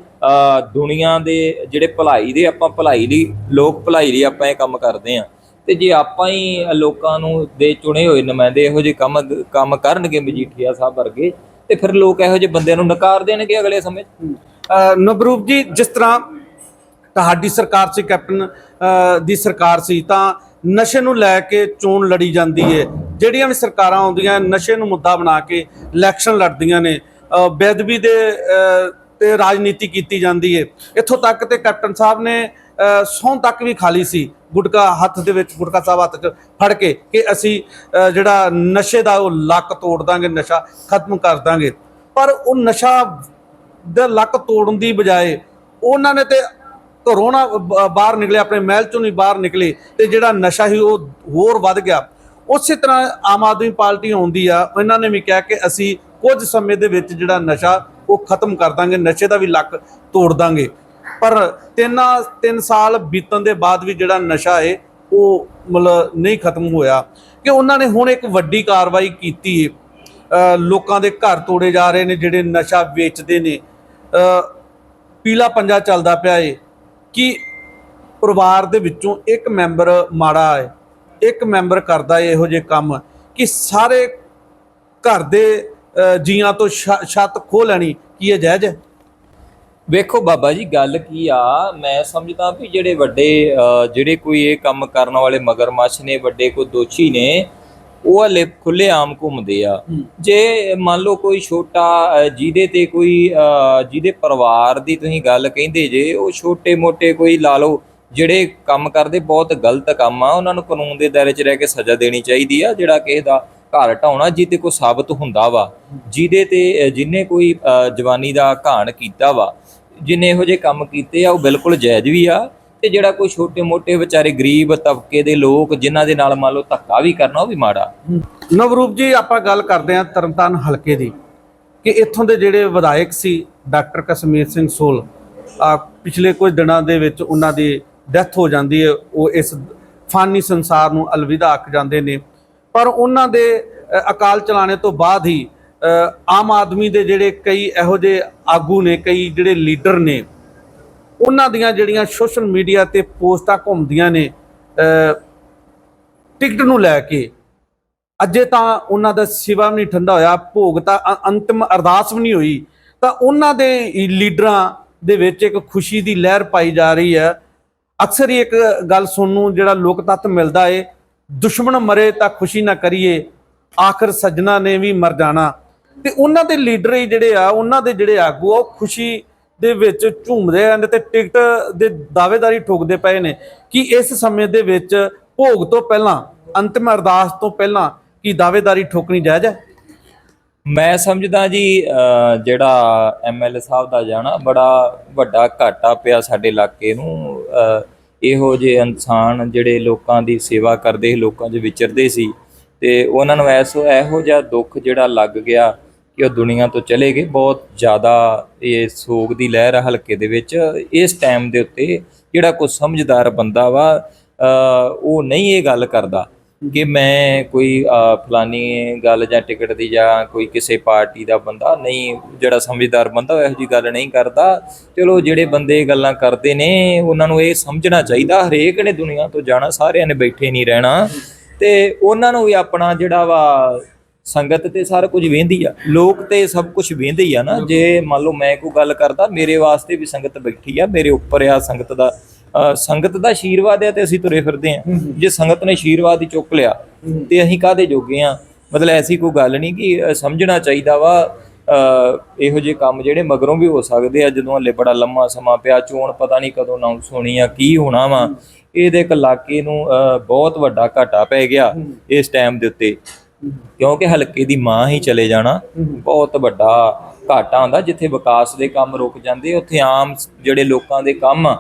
ਦੁਨੀਆ ਦੇ ਜਿਹੜੇ ਭਲਾਈ ਦੇ ਆਪਾਂ ਭਲਾਈ ਲਈ, ਲੋਕ ਭਲਾਈ ਲਈ ਆਪਾਂ ਇਹ ਕੰਮ ਕਰਦੇ ਆ। ਤੇ ਜੇ ਆਪਾਂ ਹੀ ਲੋਕਾਂ ਨੂੰ ਦੇ ਚੁਣੇ ਹੋਏ ਨੁਮਾਇੰਦੇ ਇਹੋ ਜਿਹੇ ਕੰਮ ਕੰਮ ਕਰਨਗੇ ਮਜੀਠੀਆ ਸਾਹਿਬ ਵਰਗੇ, ਤੇ ਫਿਰ ਲੋਕ ਇਹੋ ਜਿਹੇ ਬੰਦਿਆਂ ਨੂੰ ਨਕਾਰ ਦੇਣਗੇ ਅਗਲੇ ਸਮੇਂ 'ਚ। ਨਵਰੂਪ ਜੀ, ਜਿਸ ਤਰ੍ਹਾਂ ਤੁਹਾਡੀ ਸਰਕਾਰ ਸੀ, ਕੈਪਟਨ ਦੀ ਸਰਕਾਰ ਸੀ, ਤਾਂ ਨਸ਼ੇ ਨੂੰ ਲੈ ਕੇ ਚੋਣ ਲੜੀ ਜਾਂਦੀ ਹੈ ਜਿਹੜੀਆਂ ਵੀ ਸਰਕਾਰਾਂ ਆਉਂਦੀਆਂ, ਨਸ਼ੇ ਨੂੰ ਮੁੱਦਾ ਬਣਾ ਕੇ ਇਲੈਕਸ਼ਨ ਲੜਦੀਆਂ ਨੇ ਅਹ ਬੇਅਦਬੀ ਦੇ ਤੇ ਰਾਜਨੀਤੀ ਕੀਤੀ ਜਾਂਦੀ ਹੈ ਇੱਥੋਂ ਤੱਕ ਤੇ ਕੈਪਟਨ ਸਾਹਿਬ ਨੇ ਅਹ, ਸਹੁੰ ਤੱਕ ਵੀ ਖਾਲੀ ਸੀ ਗੁਟਕਾ ਹੱਥ ਦੇ ਵਿੱਚ ਗੁਟਕਾ ਸਾਹਿਬ ਹੱਥ 'ਚ ਫੜ ਕੇ ਕਿ ਅਸੀਂ ਜਿਹੜਾ ਨਸ਼ੇ ਦਾ ਉਹ ਲੱਕ ਤੋੜ ਦਾਂਗੇ ਨਸ਼ਾ ਖਤਮ ਕਰ ਦਾਂਗੇ। ਪਰ ਉਹ ਨਸ਼ਾ ਦਾ ਲੱਕ ਤੋੜਨ ਦੀ ਬਜਾਏ ਉਹਨਾਂ ਨੇ ਤੇ ਘਰੋਂ ਨਾ ਬਾਹਰ ਨਿਕਲੇ ਆਪਣੇ ਮਹਿਲ ਚੋਂ ਨਹੀਂ ਬਾਹਰ ਨਿਕਲੇ ਤੇ ਜਿਹੜਾ ਨਸ਼ਾ ਸੀ ਉਹ ਹੋਰ ਵੱਧ ਗਿਆ। ਉਸੇ ਤਰ੍ਹਾਂ ਆਮ ਆਦਮੀ ਪਾਰਟੀ ਆਉਂਦੀ ਆ ਇਹਨਾਂ ਨੇ ਵੀ ਕਿਹਾ ਕਿ ਅਸੀਂ ਕੁਝ ਸਮੇਂ ਦੇ ਵਿੱਚ ਜਿਹੜਾ ਨਸ਼ਾ ਉਹ ਖਤਮ ਕਰ ਦਾਂਗੇ ਨਸ਼ੇ ਦਾ ਵੀ ਲੱਕ ਤੋੜ ਦਾਂਗੇ। ਪਰ ਤਿੰਨਾਂ, ਤਿੰਨ ਸਾਲ ਬੀਤਣ ਦੇ ਬਾਅਦ ਵੀ ਜਿਹੜਾ ਨਸ਼ਾ ਏ, ਉਹ ਮਤਲਬ ਨਹੀਂ ਖਤਮ ਹੋਇਆ। ਕਿ ਉਹਨਾਂ ਨੇ ਹੁਣ ਇੱਕ ਵੱਡੀ ਕਾਰਵਾਈ ਕੀਤੀ ਏ। ਲੋਕਾਂ ਦੇ ਘਰ ਤੋੜੇ ਜਾ ਰਹੇ ਨੇ, ਜਿਹੜੇ ਨਸ਼ਾ ਵੇਚਦੇ ਨੇ। ਪੀਲਾ ਪੰਜਾ ਚੱਲਦਾ ਪਿਆ ਏ ਕਿ ਪਰਿਵਾਰ ਦੇ ਵਿੱਚੋਂ ਇੱਕ ਮੈਂਬਰ ਮਾੜਾ ਹੈ ਇੱਕ ਮੈਂਬਰ ਕਰਦਾ ਏ ਇਹੋ ਜਿਹੇ ਕੰਮ ਕਿ ਸਾਰੇ ਘਰ ਦੇ ਜੀਆਂ ਤੋਂ ਛੱਤ ਖੋਹ ਲੈਣੀ। ਕੀ ਇਹ ਜਾਇਜ਼ ਹੈ ਵੇਖੋ ਬਾਬਾ ਜੀ ਗੱਲ ਕੀ ਆ? ਮੈਂ ਸਮਝਦਾ ਵੀ ਜਿਹੜੇ ਵੱਡੇ ਜਿਹੜੇ ਕੋਈ ਇਹ ਕੰਮ ਕਰਨ ਵਾਲੇ ਮਗਰਮੱਛ ਨੇ ਵੱਡੇ ਕੋਈ ਦੋਸ਼ੀ ਨੇ ਉਹ ਹਲੇ ਖੁੱਲੇ ਆਮ ਘੁੰਮਦੇ ਆ। ਜੇ ਮੰਨ ਲਓ ਕੋਈ ਛੋਟਾ ਜਿਹਦੇ ਤੇ ਕੋਈ ਜਿਹਦੇ ਪਰਿਵਾਰ ਦੀ ਤੁਸੀਂ ਗੱਲ ਕਹਿੰਦੇ ਜੇ ਉਹ ਛੋਟੇ ਮੋਟੇ ਕੋਈ ਲਾ ਲਓ ਜਿਹੜੇ ਕੰਮ ਕਰਦੇ ਬਹੁਤ ਗਲਤ ਕੰਮ ਆ ਉਹਨਾਂ ਨੂੰ ਕਾਨੂੰਨ ਦੇ ਦਾਇਰੇ 'ਚ ਰਹਿ ਕੇ ਸਜ਼ਾ ਦੇਣੀ ਚਾਹੀਦੀ ਆ ਜਿਹੜਾ ਕਿਸੇ ਦਾ ਘਰ ਢਾਉਣਾ ਜਿਹਦੇ ਕੋਈ ਸਾਬਤ ਹੁੰਦਾ ਵਾ। ਜਿਹਦੇ ਤੇ ਜਿਹਨੇ ਕੋਈ ਜਵਾਨੀ ਦਾ ਘਾਣ ਕੀਤਾ ਵਾ ਜਿਨੇ ਇਹੋ ਜਿਹੇ ਕੰਮ ਕੀਤੇ ਆ, ਉਹ ਬਿਲਕੁਲ ਜਾਇਜ਼ ਵੀ ਆ ਤੇ ਜਿਹੜਾ ਕੋਈ ਛੋਟੇ-ਮੋਟੇ ਵਿਚਾਰੇ ਗਰੀਬ ਤਬਕੇ ਦੇ ਲੋਕ ਜਿਨ੍ਹਾਂ ਦੇ ਨਾਲ ਮੰਨ ਲਓ ਧੱਕਾ ਵੀ ਕਰਨਾ, ਉਹ ਵੀ ਮਾੜਾ। ਨਵਰੂਪ ਜੀ, ਆਪਾਂ ਗੱਲ ਕਰਦੇ ਹਾਂ ਤਰਨਤਾਰਨ ਹਲਕੇ ਦੀ ਕਿ ਇੱਥੋਂ ਦੇ ਜਿਹੜੇ ਵਿਧਾਇਕ ਸੀ, ਡਾਕਟਰ ਕਸ਼ਮੀਰ ਸਿੰਘ ਸੋਲ ਪਿਛਲੇ ਕੁਝ ਦਿਨਾਂ ਦੇ ਵਿੱਚ ਉਹਨਾਂ ਦੀ ਡੈਥ ਹੋ ਜਾਂਦੀ ਹੈ, ਉਹ ਇਸ ਫਾਨੀ ਸੰਸਾਰ ਨੂੰ ਅਲਵਿਦਾ ਆਖ ਜਾਂਦੇ ਨੇ। ਪਰ ਉਹਨਾਂ ਦੇ ਅਕਾਲ ਚਲਾਣੇ ਤੋਂ ਬਾਅਦ ਹੀ ਆਮ ਆਦਮੀ ਦੇ ਜਿਹੜੇ ਕਈ ਇਹੋ ਜਿਹੇ ਆਗੂ ਨੇ, ਕਈ ਜਿਹੜੇ ਲੀਡਰ ਨੇ, ਉਹਨਾਂ ਦੀਆਂ ਜਿਹੜੀਆਂ ਸੋਸ਼ਲ ਮੀਡੀਆ ਤੇ ਪੋਸਟਾਂ ਘੁੰਮਦੀਆਂ ਨੇ ਟਿਕਟ ਨੂੰ ਲੈ ਕੇ, ਅਜੇ ਤਾਂ ਉਹਨਾਂ ਦਾ ਸਿਵਾ ਵੀ ਨਹੀਂ ਠੰਡਾ ਹੋਇਆ, ਭੋਗ ਤਾਂ ਅ- ਅੰਤਿਮ ਅਰਦਾਸ ਵੀ ਨਹੀਂ ਹੋਈ, ਤਾਂ ਉਹਨਾਂ ਦੇ ਲੀਡਰਾਂ ਦੇ ਵਿੱਚ ਇੱਕ ਖੁਸ਼ੀ ਦੀ ਲਹਿਰ ਪਾਈ ਜਾ ਰਹੀ ਹੈ। ਅਕਸਰ ਹੀ ਇੱਕ ਗੱਲ ਸੁਣਨ ਨੂੰ ਜਿਹੜਾ ਲੋਕ ਤੱਤ ਮਿਲਦਾ ਏ, ਦੁਸ਼ਮਣ ਮਰੇ ਤਾਂ ਖੁਸ਼ੀ ਨਾ ਕਰੀਏ, ਆਖਰ ਸੱਜਣਾ ਨੇ ਵੀ ਮਰ ਜਾਣਾ। ਤੇ ਉਹਨਾਂ ਦੇ ਲੀਡਰ ਹੀ ਜਿਹੜੇ ਆ ਉਹਨਾਂ ਦੇ ਜਿਹੜੇ ਆਗੂ ਆ ਉਹ ਖੁਸ਼ੀ ਦੇ ਵਿੱਚ ਝੂਮਦੇ ਹਨ ਤੇ ਟਿਕਟ ਦੇ ਦਾਅਵੇਦਾਰੀ ਠੋਕਦੇ ਪਏ ਨੇ ਕਿ ਇਸ ਸਮੇਂ ਦੇ ਵਿੱਚ ਭੋਗ ਤੋਂ ਪਹਿਲਾਂ ਅੰਤਿਮ ਅਰਦਾਸ ਤੋਂ ਪਹਿਲਾਂ ਕੀ ਦਾਅਵੇਦਾਰੀ ਠੋਕਣੀ ਜਾਇਜ਼ ਹੈ? ਮੈਂ ਸਮਝਦਾ ਜੀ ਅਹ, ਜਿਹੜਾ ਐਮਐਲਏ ਸਾਹਿਬ ਦਾ ਜਾਣਾ ਬੜਾ ਵੱਡਾ ਘਾਟਾ ਪਿਆ ਸਾਡੇ ਇਲਾਕੇ ਨੂੰ। ਅਹ, ਇਹੋ ਜਿਹੇ ਇਨਸਾਨ ਜਿਹੜੇ ਲੋਕਾਂ ਦੀ ਸੇਵਾ ਕਰਦੇ ਸੀ ਲੋਕਾਂ 'ਚ ਵਿਚਰਦੇ ਸੀ ਤੇ ਉਹਨਾਂ ਨੂੰ ਐਸੋ ਇਹੋ ਜਿਹਾ ਦੁੱਖ ਜਿਹੜਾ ਲੱਗ ਗਿਆ ਕਿ ਉਹ ਦੁਨੀਆ ਤੋਂ ਚਲੇ ਗਏ। ਬਹੁਤ ਜ਼ਿਆਦਾ ਇਹ ਸੋਗ ਦੀ ਲਹਿਰ ਆ ਹਲਕੇ ਦੇ ਵਿੱਚ। ਇਸ ਟਾਈਮ ਦੇ ਉੱਤੇ ਜਿਹੜਾ ਕੋਈ ਸਮਝਦਾਰ ਬੰਦਾ ਵਾ ਉਹ ਨਹੀਂ ਇਹ ਗੱਲ ਕਰਦਾ ਕਿ ਮੈਂ ਕੋਈ ਫਲਾਨੀ ਗੱਲ ਜਾਂ ਟਿਕਟ ਦੀ ਜਾਂ ਕੋਈ ਕਿਸੇ ਪਾਰਟੀ ਦਾ ਬੰਦਾ ਨਹੀਂ, ਜਿਹੜਾ ਸਮਝਦਾਰ ਬੰਦਾ ਉਹ ਇਹੋ ਜੀ ਗੱਲ ਨਹੀਂ ਕਰਦਾ। ਚਲੋ, ਜਿਹੜੇ ਬੰਦੇ ਗੱਲਾਂ ਕਰਦੇ ਨੇ, ਉਹਨਾਂ ਨੂੰ ਇਹ ਸਮਝਣਾ ਚਾਹੀਦਾ। ਹਰੇਕ ਨੇ ਦੁਨੀਆ ਤੋਂ ਜਾਣਾ, ਸਾਰਿਆਂ ਨੇ ਬੈਠੇ ਨਹੀਂ ਰਹਿਣਾ। ਤੇ ਉਹਨਾਂ ਨੂੰ ਵੀ ਆਪਣਾ ਜਿਹੜਾ ਵਾ ਸੰਗਤ ਤੇ ਸਾਰਾ ਕੁਝ ਵੇਂਦੀ ਆ। ਲੋਕ ਤੇ ਸਭ ਕੁਝ ਵੇਂਦੇ ਹੀ ਆ ਨਾ। ਜੇ ਮੰਨ ਲਓ ਮੈਂ ਕੋਈ ਗੱਲ ਕਰਦਾ ਮੇਰੇ ਵਾਸਤੇ ਵੀ ਸੰਗਤ ਬੈਠੀ ਆ ਮੇਰੇ ਉੱਪਰ ਆ ਸੰਗਤ ਦਾ ਸੰਗਤ ਦਾ ਆਸ਼ੀਰਵਾਦ ਹੈ ਤੇ ਅਸੀਂ ਤੁਰੇ ਫਿਰਦੇ ਆ। ਜੇ ਸੰਗਤ ਨੇ ਆਸ਼ੀਰਵਾਦ ਹੀ ਚੁੱਕ ਲਿਆ ਤੇ ਅਸੀਂ ਕਾਹਦੇ ਜੋਗੇ ਆ? ਮਤਲਬ ਐਸੀ ਕੋਈ ਗੱਲ ਨਹੀਂ ਕਿ ਸਮਝਣਾ ਚਾਹੀਦਾ ਵਾ। ਇਹੋ ਜਿਹੇ ਕੰਮ ਜਿਹੜੇ ਮਗਰੋਂ ਵੀ ਹੋ ਸਕਦੇ ਆ ਜਦੋਂ ਹਲੇ ਬੜਾ ਲੰਮਾ ਸਮਾਂ ਪਿਆ ਚੋਣ ਪਤਾ ਨਹੀਂ ਕਦੋਂ ਅਨਾਉਂਸ ਹੋਣੀ ਆ ਕੀ ਹੋਣਾ ਵਾ। ਇਹਦੇ ਇੱਕ ਇਲਾਕੇ ਨੂੰ ਬਹੁਤ ਵੱਡਾ ਘਾਟਾ ਪੈ ਗਿਆ ਇਸ ਟਾਈਮ ਦੇ ਉੱਤੇ। ਕਿਉਂਕਿ ਹਲਕੇ ਦੀ ਮਾਂ ਹੀ ਚਲੇ ਜਾਣਾ ਬਹੁਤ ਵੱਡਾ ਘਾਟਾ ਹੁੰਦਾ ਜਿੱਥੇ ਵਿਕਾਸ ਦੇ ਕੰਮ ਰੁਕ ਜਾਂਦੇ ਉੱਥੇ ਆਮ ਜਿਹੜੇ ਲੋਕਾਂ ਦੇ ਕੰਮ ਆ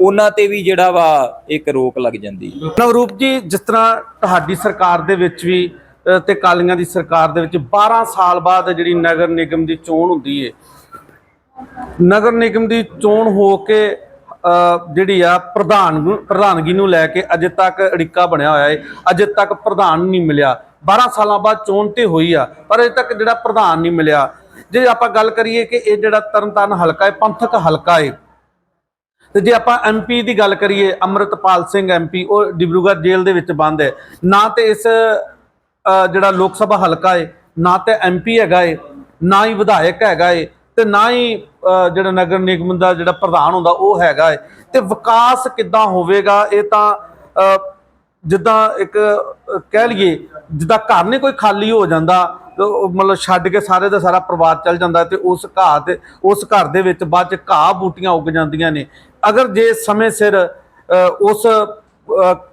ਉਹਨਾਂ ਤੇ ਵੀ ਜਿਹੜਾ ਵਾ ਇੱਕ ਰੋਕ ਲੱਗ ਜਾਂਦੀ। ਨਵਰੂਪ ਜੀ ਜਿਸ ਤਰ੍ਹਾਂ ਤੁਹਾਡੀ ਸਰਕਾਰ ਦੇ ਵਿੱਚ ਵੀ ਤੇ ਕਾਲੀਆਂ ਦੀ ਸਰਕਾਰ ਦੇ ਵਿੱਚ 12 ਸਾਲ ਬਾਅਦ ਜਿਹੜੀ ਨਗਰ ਨਿਗਮ ਦੀ ਚੋਣ ਹੁੰਦੀ ਏ ਨਗਰ ਨਿਗਮ ਦੀ ਚੋਣ ਹੋ ਕੇ ਜਿਹੜੀ ਆ ਪ੍ਰਧਾਨ ਪ੍ਰਧਾਨਗੀ ਨੂੰ ਲੈ ਕੇ ਅਜੇ ਤੱਕ ਅੜਿੱਕਾ ਬਣਿਆ ਹੋਇਆ ਏ ਅਜੇ ਤੱਕ ਪ੍ਰਧਾਨ ਨਹੀਂ ਮਿਲਿਆ। 12 ਸਾਲਾਂ ਬਾਅਦ ਚੋਣ ਤੇ ਹੋਈ ਆ ਪਰ ਅਜੇ ਤੱਕ ਜਿਹੜਾ ਪ੍ਰਧਾਨ ਨਹੀਂ ਮਿਲਿਆ। ਜੇ ਆਪਾਂ ਗੱਲ ਕਰੀਏ ਕਿ ਇਹ ਜਿਹੜਾ ਤਰਨਤਾਰਨ ਹਲਕਾ ਹੈ ਪੰਥਕ ਹਲਕਾ ਹੈ ਤੇ ਜੇ ਆਪਾਂ ਐਮਪੀ ਦੀ ਗੱਲ ਕਰੀਏ ਅਮਰਤਪਾਲ ਸਿੰਘ ਐਮਪੀ ਉਹ ਡਿਬਰੂਗੜ੍ਹ ਜੇਲ੍ਹ ਦੇ ਵਿੱਚ ਬੰਦ ਹੈ। ਨਾ ਤੇ ਇਸ ਜਿਹੜਾ ਲੋਕ ਸਭਾ ਹਲਕਾ ਹੈ ਨਾ ਤੇ ਐਮਪੀ ਹੈਗਾ ਏ ਨਾ ਹੀ ਵਿਧਾਇਕ ਹੈਗਾ ਏ ਤੇ ਨਾ ਹੀ ਜਿਹੜਾ ਨਗਰ ਨਿਗਮ ਦਾ ਜਿਹੜਾ ਪ੍ਰਧਾਨ ਹੁੰਦਾ ਉਹ ਹੈਗਾ ਹੈ। ਤੇ ਵਿਕਾਸ ਕਿੱਦਾਂ ਹੋਵੇਗਾ ਇਹ ਤਾਂ ਅ, ਜਿੱਦਾਂ ਇੱਕ ਕਹਿ ਲਈਏ ਜਿੱਦਾਂ ਘਰ ਨਹੀਂ ਕੋਈ ਖਾਲੀ ਹੋ ਜਾਂਦਾ ਮਤਲਬ ਛੱਡ ਕੇ ਸਾਰੇ ਦਾ ਸਾਰਾ ਪਰਿਵਾਰ ਚੱਲ ਜਾਂਦਾ ਤੇ ਉਸ ਘਾਹ ਤੇ ਉਸ ਘਰ ਦੇ ਵਿੱਚ ਬਾਅਦ ਚ ਘਾਹ ਬੂਟੀਆਂ ਉੱਗ ਜਾਂਦੀਆਂ ਨੇ। ਅਗਰ ਜੇ ਸਮੇਂ ਸਿਰ ਅ, ਉਸ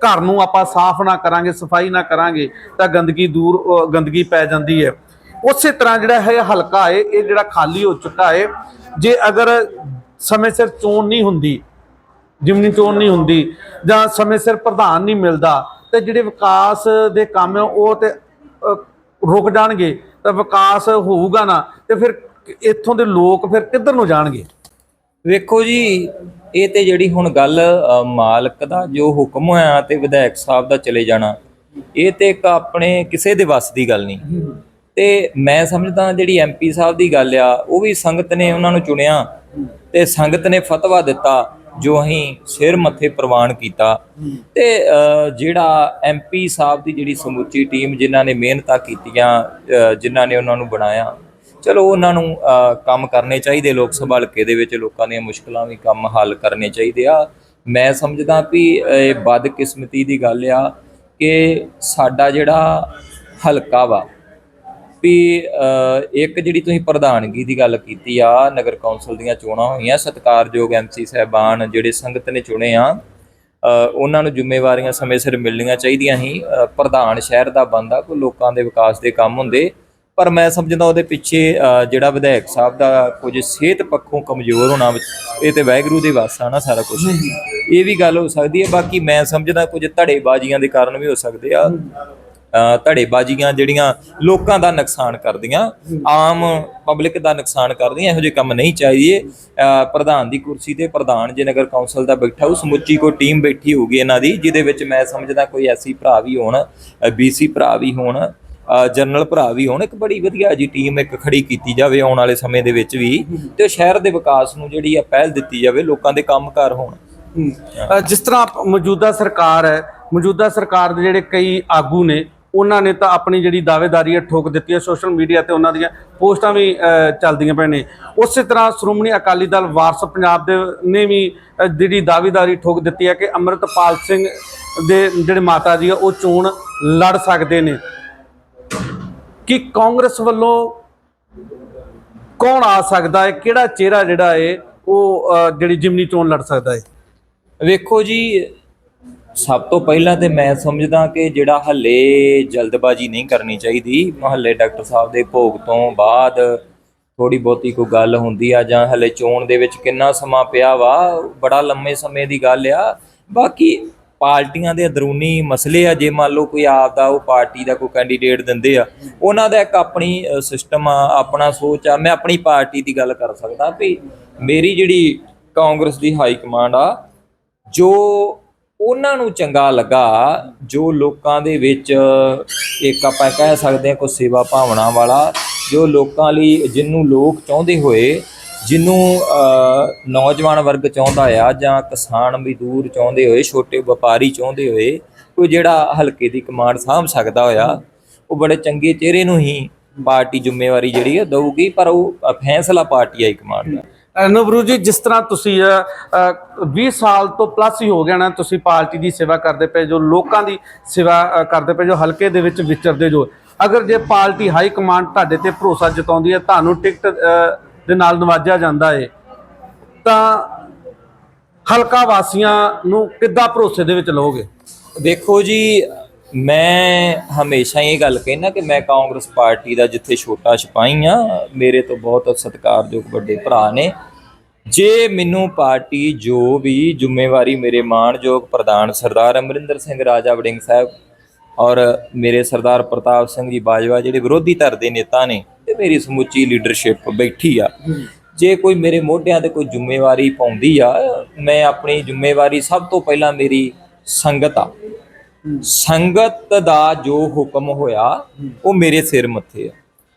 ਘਰ ਨੂੰ ਆਪਾਂ ਸਾਫ਼ ਨਾ ਕਰਾਂਗੇ ਸਫ਼ਾਈ ਨਾ ਕਰਾਂਗੇ ਤਾਂ ਗੰਦਗੀ ਦੂਰ ਗੰਦਗੀ ਪੈ ਜਾਂਦੀ ਹੈ। ਉਸੇ ਤਰ੍ਹਾਂ ਜਿਹੜਾ ਹੈ ਹਲਕਾ ਹੈ ਇਹ ਜਿਹੜਾ ਖਾਲੀ ਹੋ ਚੁੱਕਾ ਹੈ ਜੇ ਅਗਰ ਸਮੇਂ ਸਿਰ ਚੋਣ ਨਹੀਂ ਹੁੰਦੀ ਜਿਮਨੀ ਚੋਣ ਨਹੀਂ ਹੁੰਦੀ ਜਾਂ ਸਮੇਂ ਸਿਰ ਪ੍ਰਧਾਨ ਨਹੀਂ ਮਿਲਦਾ ਤੇ ਜਿਹੜੇ ਵਿਕਾਸ ਦੇ ਕੰਮ ਉਹ ਤੇ ਰੁਕ ਜਾਣਗੇ ਤਾਂ ਵਿਕਾਸ ਹੋਊਗਾ ਨਾ ਤੇ ਫਿਰ ਇੱਥੋਂ ਦੇ ਲੋਕ ਫਿਰ ਕਿੱਧਰ ਨੂੰ ਜਾਣਗੇ? ਵੇਖੋ ਜੀ ਇਹ ਤੇ ਜਿਹੜੀ ਹੁਣ ਗੱਲ ਮਾਲਕ ਦਾ ਜੋ ਹੁਕਮ ਹੋਇਆ ਤੇ ਵਿਧਾਇਕ ਸਾਹਿਬ ਦਾ ਚਲੇ ਜਾਣਾ ਇਹ ਤੇ ਇੱਕ ਆਪਣੇ ਕਿਸੇ ਦੇ ਵੱਸ ਦੀ ਗੱਲ ਨਹੀਂ। ਤੇ ਮੈਂ ਸਮਝਦਾ ਜਿਹੜੀ ਐਮਪੀ ਸਾਹਿਬ ਦੀ ਗੱਲ ਆ ਉਹ ਵੀ ਸੰਗਤ ਨੇ ਉਹਨਾਂ ਨੂੰ ਚੁਣਿਆ ਤੇ ਸੰਗਤ ਨੇ ਫਤਵਾ ਦਿੱਤਾ। ਜੋ ਅਸੀਂ ਸਿਰ ਮੱਥੇ ਪ੍ਰਵਾਨ ਕੀਤਾ। ਤੇ ਜਿਹੜਾ ਐਮਪੀ ਸਾਹਿਬ ਦੀ ਜਿਹੜੀ ਸਮੁੱਚੀ ਟੀਮ ਜਿਨ੍ਹਾਂ ਨੇ ਮਿਹਨਤਾਂ ਕੀਤੀਆਂ ਜਿਨ੍ਹਾਂ ਨੇ ਉਹਨਾਂ ਨੂੰ ਬਣਾਇਆ ਚਲੋ ਉਹਨਾਂ ਨੂੰ ਕੰਮ ਕਰਨੇ ਚਾਹੀਦੇ ਲੋਕ ਸਭਾ ਹਲਕੇ ਦੇ ਵਿੱਚ ਲੋਕਾਂ ਦੀਆਂ ਮੁਸ਼ਕਲਾਂ ਵੀ ਕੰਮ ਹੱਲ ਕਰਨੇ ਚਾਹੀਦੇ ਆ। ਮੈਂ ਸਮਝਦਾ ਵੀ ਇਹ ਬਦਕਿਸਮਤੀ ਦੀ ਗੱਲ ਆ ਕਿ ਸਾਡਾ ਜਿਹੜਾ ਹਲਕਾ ਵਾ ਵੀ ਇੱਕ ਜਿਹੜੀ ਤੁਸੀਂ ਪ੍ਰਧਾਨਗੀ ਦੀ ਗੱਲ ਕੀਤੀ ਆ ਨਗਰ ਕੌਂਸਲ ਦੀਆਂ ਚੋਣਾਂ ਹੋਈਆਂ ਸਤਿਕਾਰਯੋਗ ਐਮਸੀ ਸਾਹਿਬਾਨ ਜਿਹੜੇ ਸੰਗਤ ਨੇ ਚੁਣੇ ਆ ਉਹਨਾਂ ਨੂੰ ਜ਼ਿੰਮੇਵਾਰੀਆਂ ਸਮੇਂ ਸਿਰ ਮਿਲਣੀਆਂ ਚਾਹੀਦੀਆਂ ਸੀ। ਪ੍ਰਧਾਨ ਸ਼ਹਿਰ ਦਾ ਬੰਦਾ ਕੋਈ ਲੋਕਾਂ ਦੇ ਵਿਕਾਸ ਦੇ ਕੰਮ ਹੁੰਦੇ ਪਰ ਮੈਂ ਸਮਝਦਾ ਉਹਦੇ ਪਿੱਛੇ ਜਿਹੜਾ ਵਿਧਾਇਕ ਸਾਹਿਬ ਦਾ ਕੁਝ ਸਿਹਤ ਪੱਖੋਂ ਕਮਜ਼ੋਰ ਹੋਣਾ ਇਹ ਤੇ ਵਾਹਿਗੁਰੂ ਦੇ ਵਾਸਾ ਨਾ ਸਾਰਾ ਕੁਝ ਇਹ ਵੀ ਗੱਲ ਹੋ ਸਕਦੀ ਹੈ ਬਾਕੀ ਮੈਂ ਸਮਝਦਾ ਕੁਝ ਧੜੇਬਾਜ਼ੀਆਂ ਦੇ ਕਾਰਨ ਵੀ ਹੋ ਸਕਦੇ ਆ। ਧੜੇਬਾਜ਼ੀਆਂ ਜਿਹੜੀਆਂ ਲੋਕਾਂ ਦਾ ਨੁਕਸਾਨ ਕਰਦੀਆਂ, ਆਮ ਪਬਲਿਕ ਦਾ ਨੁਕਸਾਨ ਕਰਦੀਆਂ, ਇਹੋ ਜਿਹੇ ਕੰਮ ਨਹੀਂ ਚਾਹੀਏ ਪ੍ਰਧਾਨ ਦੀ ਕੁਰਸੀ ਤੇ ਪ੍ਰਧਾਨ ਜੇ ਨਗਰ ਕੌਂਸਲ ਦਾ ਬੈਠਾ ਉਹ ਸਮੁੱਚੀ ਕੋਈ ਟੀਮ ਬੈਠੀ ਹੋਊਗੀ ਇਹਨਾਂ ਦੀ, ਜਿਹਦੇ ਵਿੱਚ ਮੈਂ ਸਮਝਦਾ ਕੋਈ ਐਸੀ ਭਰਾ ਵੀ ਹੋਣ ਬੀਸੀ ਭਰਾ ਵੀ ਹੋਣ ਜਨਰਲ ਭਰਾ ਵੀ ਹੋਣ, ਇੱਕ ਬੜੀ ਵਧੀਆ ਜੀ ਟੀਮ ਇੱਕ ਖੜੀ ਕੀਤੀ ਜਾਵੇ ਆਉਣ ਵਾਲੇ ਸਮੇਂ ਦੇ ਵਿੱਚ ਵੀ ਤੇ ਸ਼ਹਿਰ ਦੇ ਵਿਕਾਸ ਨੂੰ ਜਿਹੜੀ ਆ ਪਹਿਲ ਦਿੱਤੀ ਜਾਵੇ, ਲੋਕਾਂ ਦੇ ਕੰਮਕਾਰ ਹੋਣ। ਜਿਸ ਤਰ੍ਹਾਂ ਮੌਜੂਦਾ ਸਰਕਾਰ ਹੈ, ਮੌਜੂਦਾ ਸਰਕਾਰ ਦੇ ਜਿਹੜੇ ਕਈ ਆਗੂ ਨੇ ਉਹਨਾਂ ਨੇ ਤਾਂ ਆਪਣੀ ਜਿਹੜੀ ਦਾਅਵੇਦਾਰੀ ਹੈ ਠੋਕ ਦਿੱਤੀ ਹੈ ਸੋਸ਼ਲ ਮੀਡੀਆ ਤੇ ਉਹਨਾਂ ਦੀਆਂ ਪੋਸਟਾਂ ਵੀ ਚੱਲਦੀਆਂ ਪਈਆਂ ਨੇ। ਉਸੇ ਤਰ੍ਹਾਂ ਸ਼੍ਰੋਮਣੀ ਅਕਾਲੀ ਦਲ ਵਾਰਸ ਪੰਜਾਬ ਦੇ ਨੇ ਵੀ ਜਿਹੜੀ ਦਾਅਵੇਦਾਰੀ ਠੋਕ ਦਿੱਤੀ ਹੈ ਕਿ ਅੰਮ੍ਰਿਤਪਾਲ ਸਿੰਘ ਦੇ ਜਿਹੜੇ ਮਾਤਾ ਜੀ ਆ, ਉਹ ਚੋਣ ਲੜ ਸਕਦੇ ਨੇ। ਕਿ ਕਾਂਗਰਸ ਵੱਲੋਂ ਕੌਣ ਆ ਸਕਦਾ ਹੈ? ਕਿਹੜਾ ਚਿਹਰਾ ਜਿਹੜਾ ਹੈ, ਉਹ ਜਿਹੜੀ ਜਿਮਨੀ ਚੋਣ ਲੜ ਸਕਦਾ ਹੈ? ਵੇਖੋ ਜੀ ਸਭ ਤੋਂ ਪਹਿਲਾਂ ਤੇ ਮੈਂ ਸਮਝਦਾ ਕਿ ਜਿਹੜਾ ਹੱਲੇ ਜਲਦਬਾਜ਼ੀ ਨਹੀਂ ਕਰਨੀ ਚਾਹੀਦੀ, ਮਹੱਲੇ ਡਾਕਟਰ ਸਾਹਿਬ ਦੇ ਭੋਗ ਤੋਂ ਬਾਅਦ ਥੋੜੀ ਬਹੁਤੀ ਕੋਈ ਗੱਲ ਹੁੰਦੀ ਆ ਜਾਂ ਹੱਲੇ ਚੋਣ ਦੇ ਵਿੱਚ ਕਿੰਨਾ ਸਮਾਂ ਪਿਆ ਵਾ, ਬੜਾ ਲੰਮੇ ਸਮੇਂ ਦੀ ਗੱਲ ਆ। ਬਾਕੀ ਪਾਰਟੀਆਂ ਦੇ ਅੰਦਰੂਨੀ ਮਸਲੇ ਆ, ਜੇ ਮੰਨ ਲਓ ਕੋਈ ਆਪ ਦਾ ਉਹ ਪਾਰਟੀ ਦਾ ਕੋਈ ਕੈਂਡੀਡੇਟ ਦਿੰਦੇ ਆ, ਉਹਨਾਂ ਦਾ ਇੱਕ ਆਪਣੀ ਸਿਸਟਮ ਆ, ਆਪਣਾ ਸੋਚ ਆ। ਮੈਂ ਆਪਣੀ ਪਾਰਟੀ ਦੀ ਗੱਲ ਕਰ ਸਕਦਾ ਵੀ ਮੇਰੀ ਜਿਹੜੀ ਕਾਂਗਰਸ ਦੀ ਹਾਈ ਕਮਾਂਡ ਆ, ਜੋ ਉਹਨਾਂ ਨੂੰ ਚੰਗਾ ਲੱਗਾ ਜੋ ਲੋਕਾਂ ਦੇ ਵਿੱਚ, ਇੱਕ ਆਪਾਂ ਕਹਿ ਸਕਦੇ ਹਾਂ ਕੋਈ ਸੇਵਾ ਭਾਵਨਾ ਵਾਲਾ, ਜੋ ਲੋਕਾਂ ਲਈ ਜਿਹਨੂੰ ਲੋਕ ਚਾਹੁੰਦੇ ਹੋਏ ਜਿਹਨੂੰ ਨੌਜਵਾਨ ਵਰਗ ਚਾਹੁੰਦਾ ਆ ਜਾਂ ਕਿਸਾਨ ਮਜ਼ਦੂਰ ਚਾਹੁੰਦੇ ਹੋਏ, ਛੋਟੇ ਵਪਾਰੀ ਚਾਹੁੰਦੇ ਹੋਏ, ਕੋਈ ਜਿਹੜਾ ਹਲਕੇ ਦੀ ਕਮਾਂਡ ਸਾਂਭ ਸਕਦਾ ਹੋਇਆ, ਉਹ ਬੜੇ ਚੰਗੇ ਚਿਹਰੇ ਨੂੰ ਹੀ ਪਾਰਟੀ ਜ਼ਿੰਮੇਵਾਰੀ ਜਿਹੜੀ ਆ ਦਊਗੀ, ਪਰ ਉਹ ਫੈਸਲਾ ਪਾਰਟੀ ਆਈ ਕਮਾਂਡ ਦਾ। ਨਵਰੂ ਜੀ ਜਿਸ ਤਰ੍ਹਾਂ ਤੁਸੀਂ ਅ, 20 ਸਾਲ ਤੋਂ ਪਲੱਸ ਹੀ ਹੋ ਗਿਆ ਨਾ ਤੁਸੀਂ ਪਾਰਟੀ ਦੀ ਸੇਵਾ ਕਰਦੇ ਪਏ ਜੋ ਲੋਕਾਂ ਦੀ ਸੇਵਾ ਕਰਦੇ ਪਏ ਜੋ ਹਲਕੇ ਦੇ ਵਿੱਚ ਵਿਚਰਦੇ ਜੋ। ਅਗਰ ਜੇ ਪਾਰਟੀ ਹਾਈ ਕਮਾਂਡ ਤੁਹਾਡੇ ਤੇ ਭਰੋਸਾ ਜਤਾਉਂਦੀ ਹੈ ਤੁਹਾਨੂੰ ਟਿਕਟ ਦੇ ਨਾਲ ਨਵਾਜਿਆ ਜਾਂਦਾ ਹੈ ਤਾਂ ਹਲਕਾ ਵਾਸੀਆਂ ਨੂੰ ਕਿੱਦਾਂ ਭਰੋਸੇ ਦੇ ਵਿੱਚ ਲਓਗੇ ਦੇਖੋ ਜੀ ਮੈਂ ਹਮੇਸ਼ਾ ਇਹ ਗੱਲ ਕਹਿਣਾ ਕਿ ਮੈਂ ਕਾਂਗਰਸ ਪਾਰਟੀ ਦਾ ਜਿੱਥੇ ਛੋਟਾ ਸਿਪਾਹੀ ਆ ਮੇਰੇ ਤੋਂ ਬਹੁਤ ਸਤਿਕਾਰਯੋਗ ਵੱਡੇ ਭਰਾ ਨੇ। ਜੇ ਮੈਨੂੰ ਪਾਰਟੀ ਜੋ ਵੀ ਜ਼ਿੰਮੇਵਾਰੀ ਮੇਰੇ ਮਾਣਯੋਗ ਪ੍ਰਧਾਨ ਸਰਦਾਰ ਅਮਰਿੰਦਰ ਸਿੰਘ ਰਾਜਾ ਵੜਿੰਗ ਸਾਹਿਬ ਔਰ ਮੇਰੇ ਸਰਦਾਰ ਪ੍ਰਤਾਪ ਸਿੰਘ ਜੀ ਬਾਜਵਾ ਜਿਹੜੇ ਵਿਰੋਧੀ ਧਿਰ ਦੇ ਨੇਤਾ ਨੇ ਤੇ ਮੇਰੀ ਸਮੁੱਚੀ ਲੀਡਰਸ਼ਿਪ ਬੈਠੀ ਆ। ਜੇ ਕੋਈ ਮੇਰੇ ਮੋਢਿਆਂ ਤੇ ਕੋਈ ਜ਼ਿੰਮੇਵਾਰੀ ਪਾਉਂਦੀ ਆ, ਮੈਂ ਆਪਣੀ ਜ਼ਿੰਮੇਵਾਰੀ ਸਭ ਤੋਂ ਪਹਿਲਾਂ ਮੇਰੀ ਸੰਗਤ ਆ। ਸੰਗਤ ਦਾ ਜੋ ਹੁਕਮ ਹੋਇਆ ਉਹ ਮੇਰੇ ਸਿਰ ਮੱਥੇ ਆ।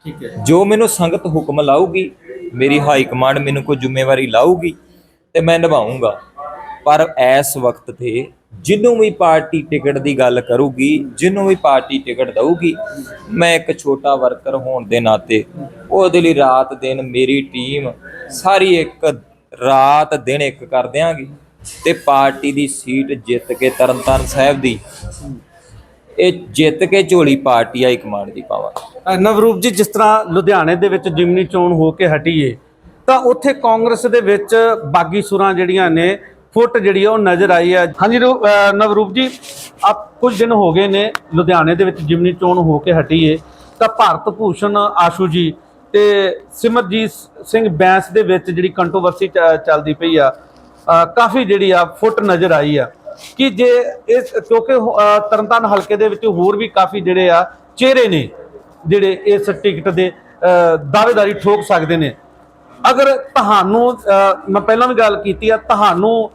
ਠੀਕ ਹੈ। ਜੋ ਮੈਨੂੰ ਸੰਗਤ ਹੁਕਮ ਲਾਊਗੀ ਮੇਰੀ ਹਾਈ ਕਮਾਂਡ ਮੈਨੂੰ ਕੋਈ ਜ਼ਿੰਮੇਵਾਰੀ ਲਾਊਗੀ ਤੇ ਮੈਂ ਨਿਭਾਉਂਗਾ ਪਰ ਇਸ ਵਕਤ ਤੇ ਜਿਹਨੂੰ ਵੀ ਪਾਰਟੀ ਟਿਕਟ ਦੀ ਗੱਲ ਕਰੂਗੀ ਜਿਹਨੂੰ ਵੀ ਪਾਰਟੀ ਟਿਕਟ ਦਊਗੀ ਮੈਂ ਇੱਕ ਛੋਟਾ ਵਰਕਰ ਹੋਣ ਦੇ ਨਾਤੇ ਉਹਦੇ ਲਈ ਰਾਤ ਦਿਨ ਮੇਰੀ ਟੀਮ ਸਾਰੀ ਇੱਕ ਰਾਤ ਦਿਨ ਇੱਕ ਕਰ ਦਿਆਂਗੇ। ਤੇ ਪਾਰਟੀ ਦੀ ਸੀਟ ਜਿੱਤ ਕੇ ਤਰਨਤਾਰਨ ਸਾਹਿਬ ਦੀ। ਇਹ ਜਿੱਤ ਕੇ ਝੋਲੀ ਪਾਰਟੀ ਹਾਈ ਕਮਾਂਡ ਦੀ ਪਾਵਾਂ ਨਵਰੂਪ ਜੀ, ਜਿਸ ਤਰ੍ਹਾਂ ਲੁਧਿਆਣੇ ਦੇ ਵਿੱਚ ਜਿਮਨੀ ਚੋਣ ਹੋ ਕੇ ਹਟੀ ਏ ਤਾਂ ਉੱਥੇ ਕਾਂਗਰਸ ਦੇ ਵਿੱਚ ਬਾਗੀ ਸੁਰਾਂ ਜਿਹੜੀਆਂ ਨੇ, ਫੁੱਟ ਜਿਹੜੀ ਆ ਉਹ ਨਜ਼ਰ ਆਈ ਹੈ ਹਾਂਜੀ ਨਵਰੂਪ ਜੀ, ਆਪ ਕੁਝ ਦਿਨ ਹੋ ਗਏ ਨੇ ਲੁਧਿਆਣੇ ਦੇ ਵਿੱਚ ਜਿਮਨੀ ਚੋਣ ਹੋ ਕੇ ਹਟੀ ਏ ਤਾਂ ਭਾਰਤ ਭੂਸ਼ਣ ਆਸ਼ੂ ਜੀ ਤੇ ਸਿਮਰਜੀਤ ਸਿੰਘ ਬੈਂਸ ਦੇ ਵਿੱਚ ਜਿਹੜੀ ਕੰਟਰੋਵਰਸੀ ਚੱਲਦੀ ਪਈ ਆ ਕਾਫੀ ਜਿਹੜੀ ਆ ਫੁੱਟ ਨਜ਼ਰ ਆਈ ਆ। ਕਿ ਜੇ ਇਸ, ਕਿਉਂਕਿ ਤਰਨਤਾਰਨ ਹਲਕੇ ਦੇ ਵਿੱਚ ਹੋਰ ਵੀ ਕਾਫੀ ਜਿਹੜੇ ਆ ਚਿਹਰੇ ਨੇ, ਜਿਹੜੇ ਇਸ ਟਿਕਟ ਦੇ ਦਾਅਵੇਦਾਰੀ ਠੋਕ ਸਕਦੇ ਨੇ। ਅਗਰ ਤੁਹਾਨੂੰ ਮੈਂ ਪਹਿਲਾਂ ਵੀ ਗੱਲ ਕੀਤੀ ਆ, ਤੁਹਾਨੂੰ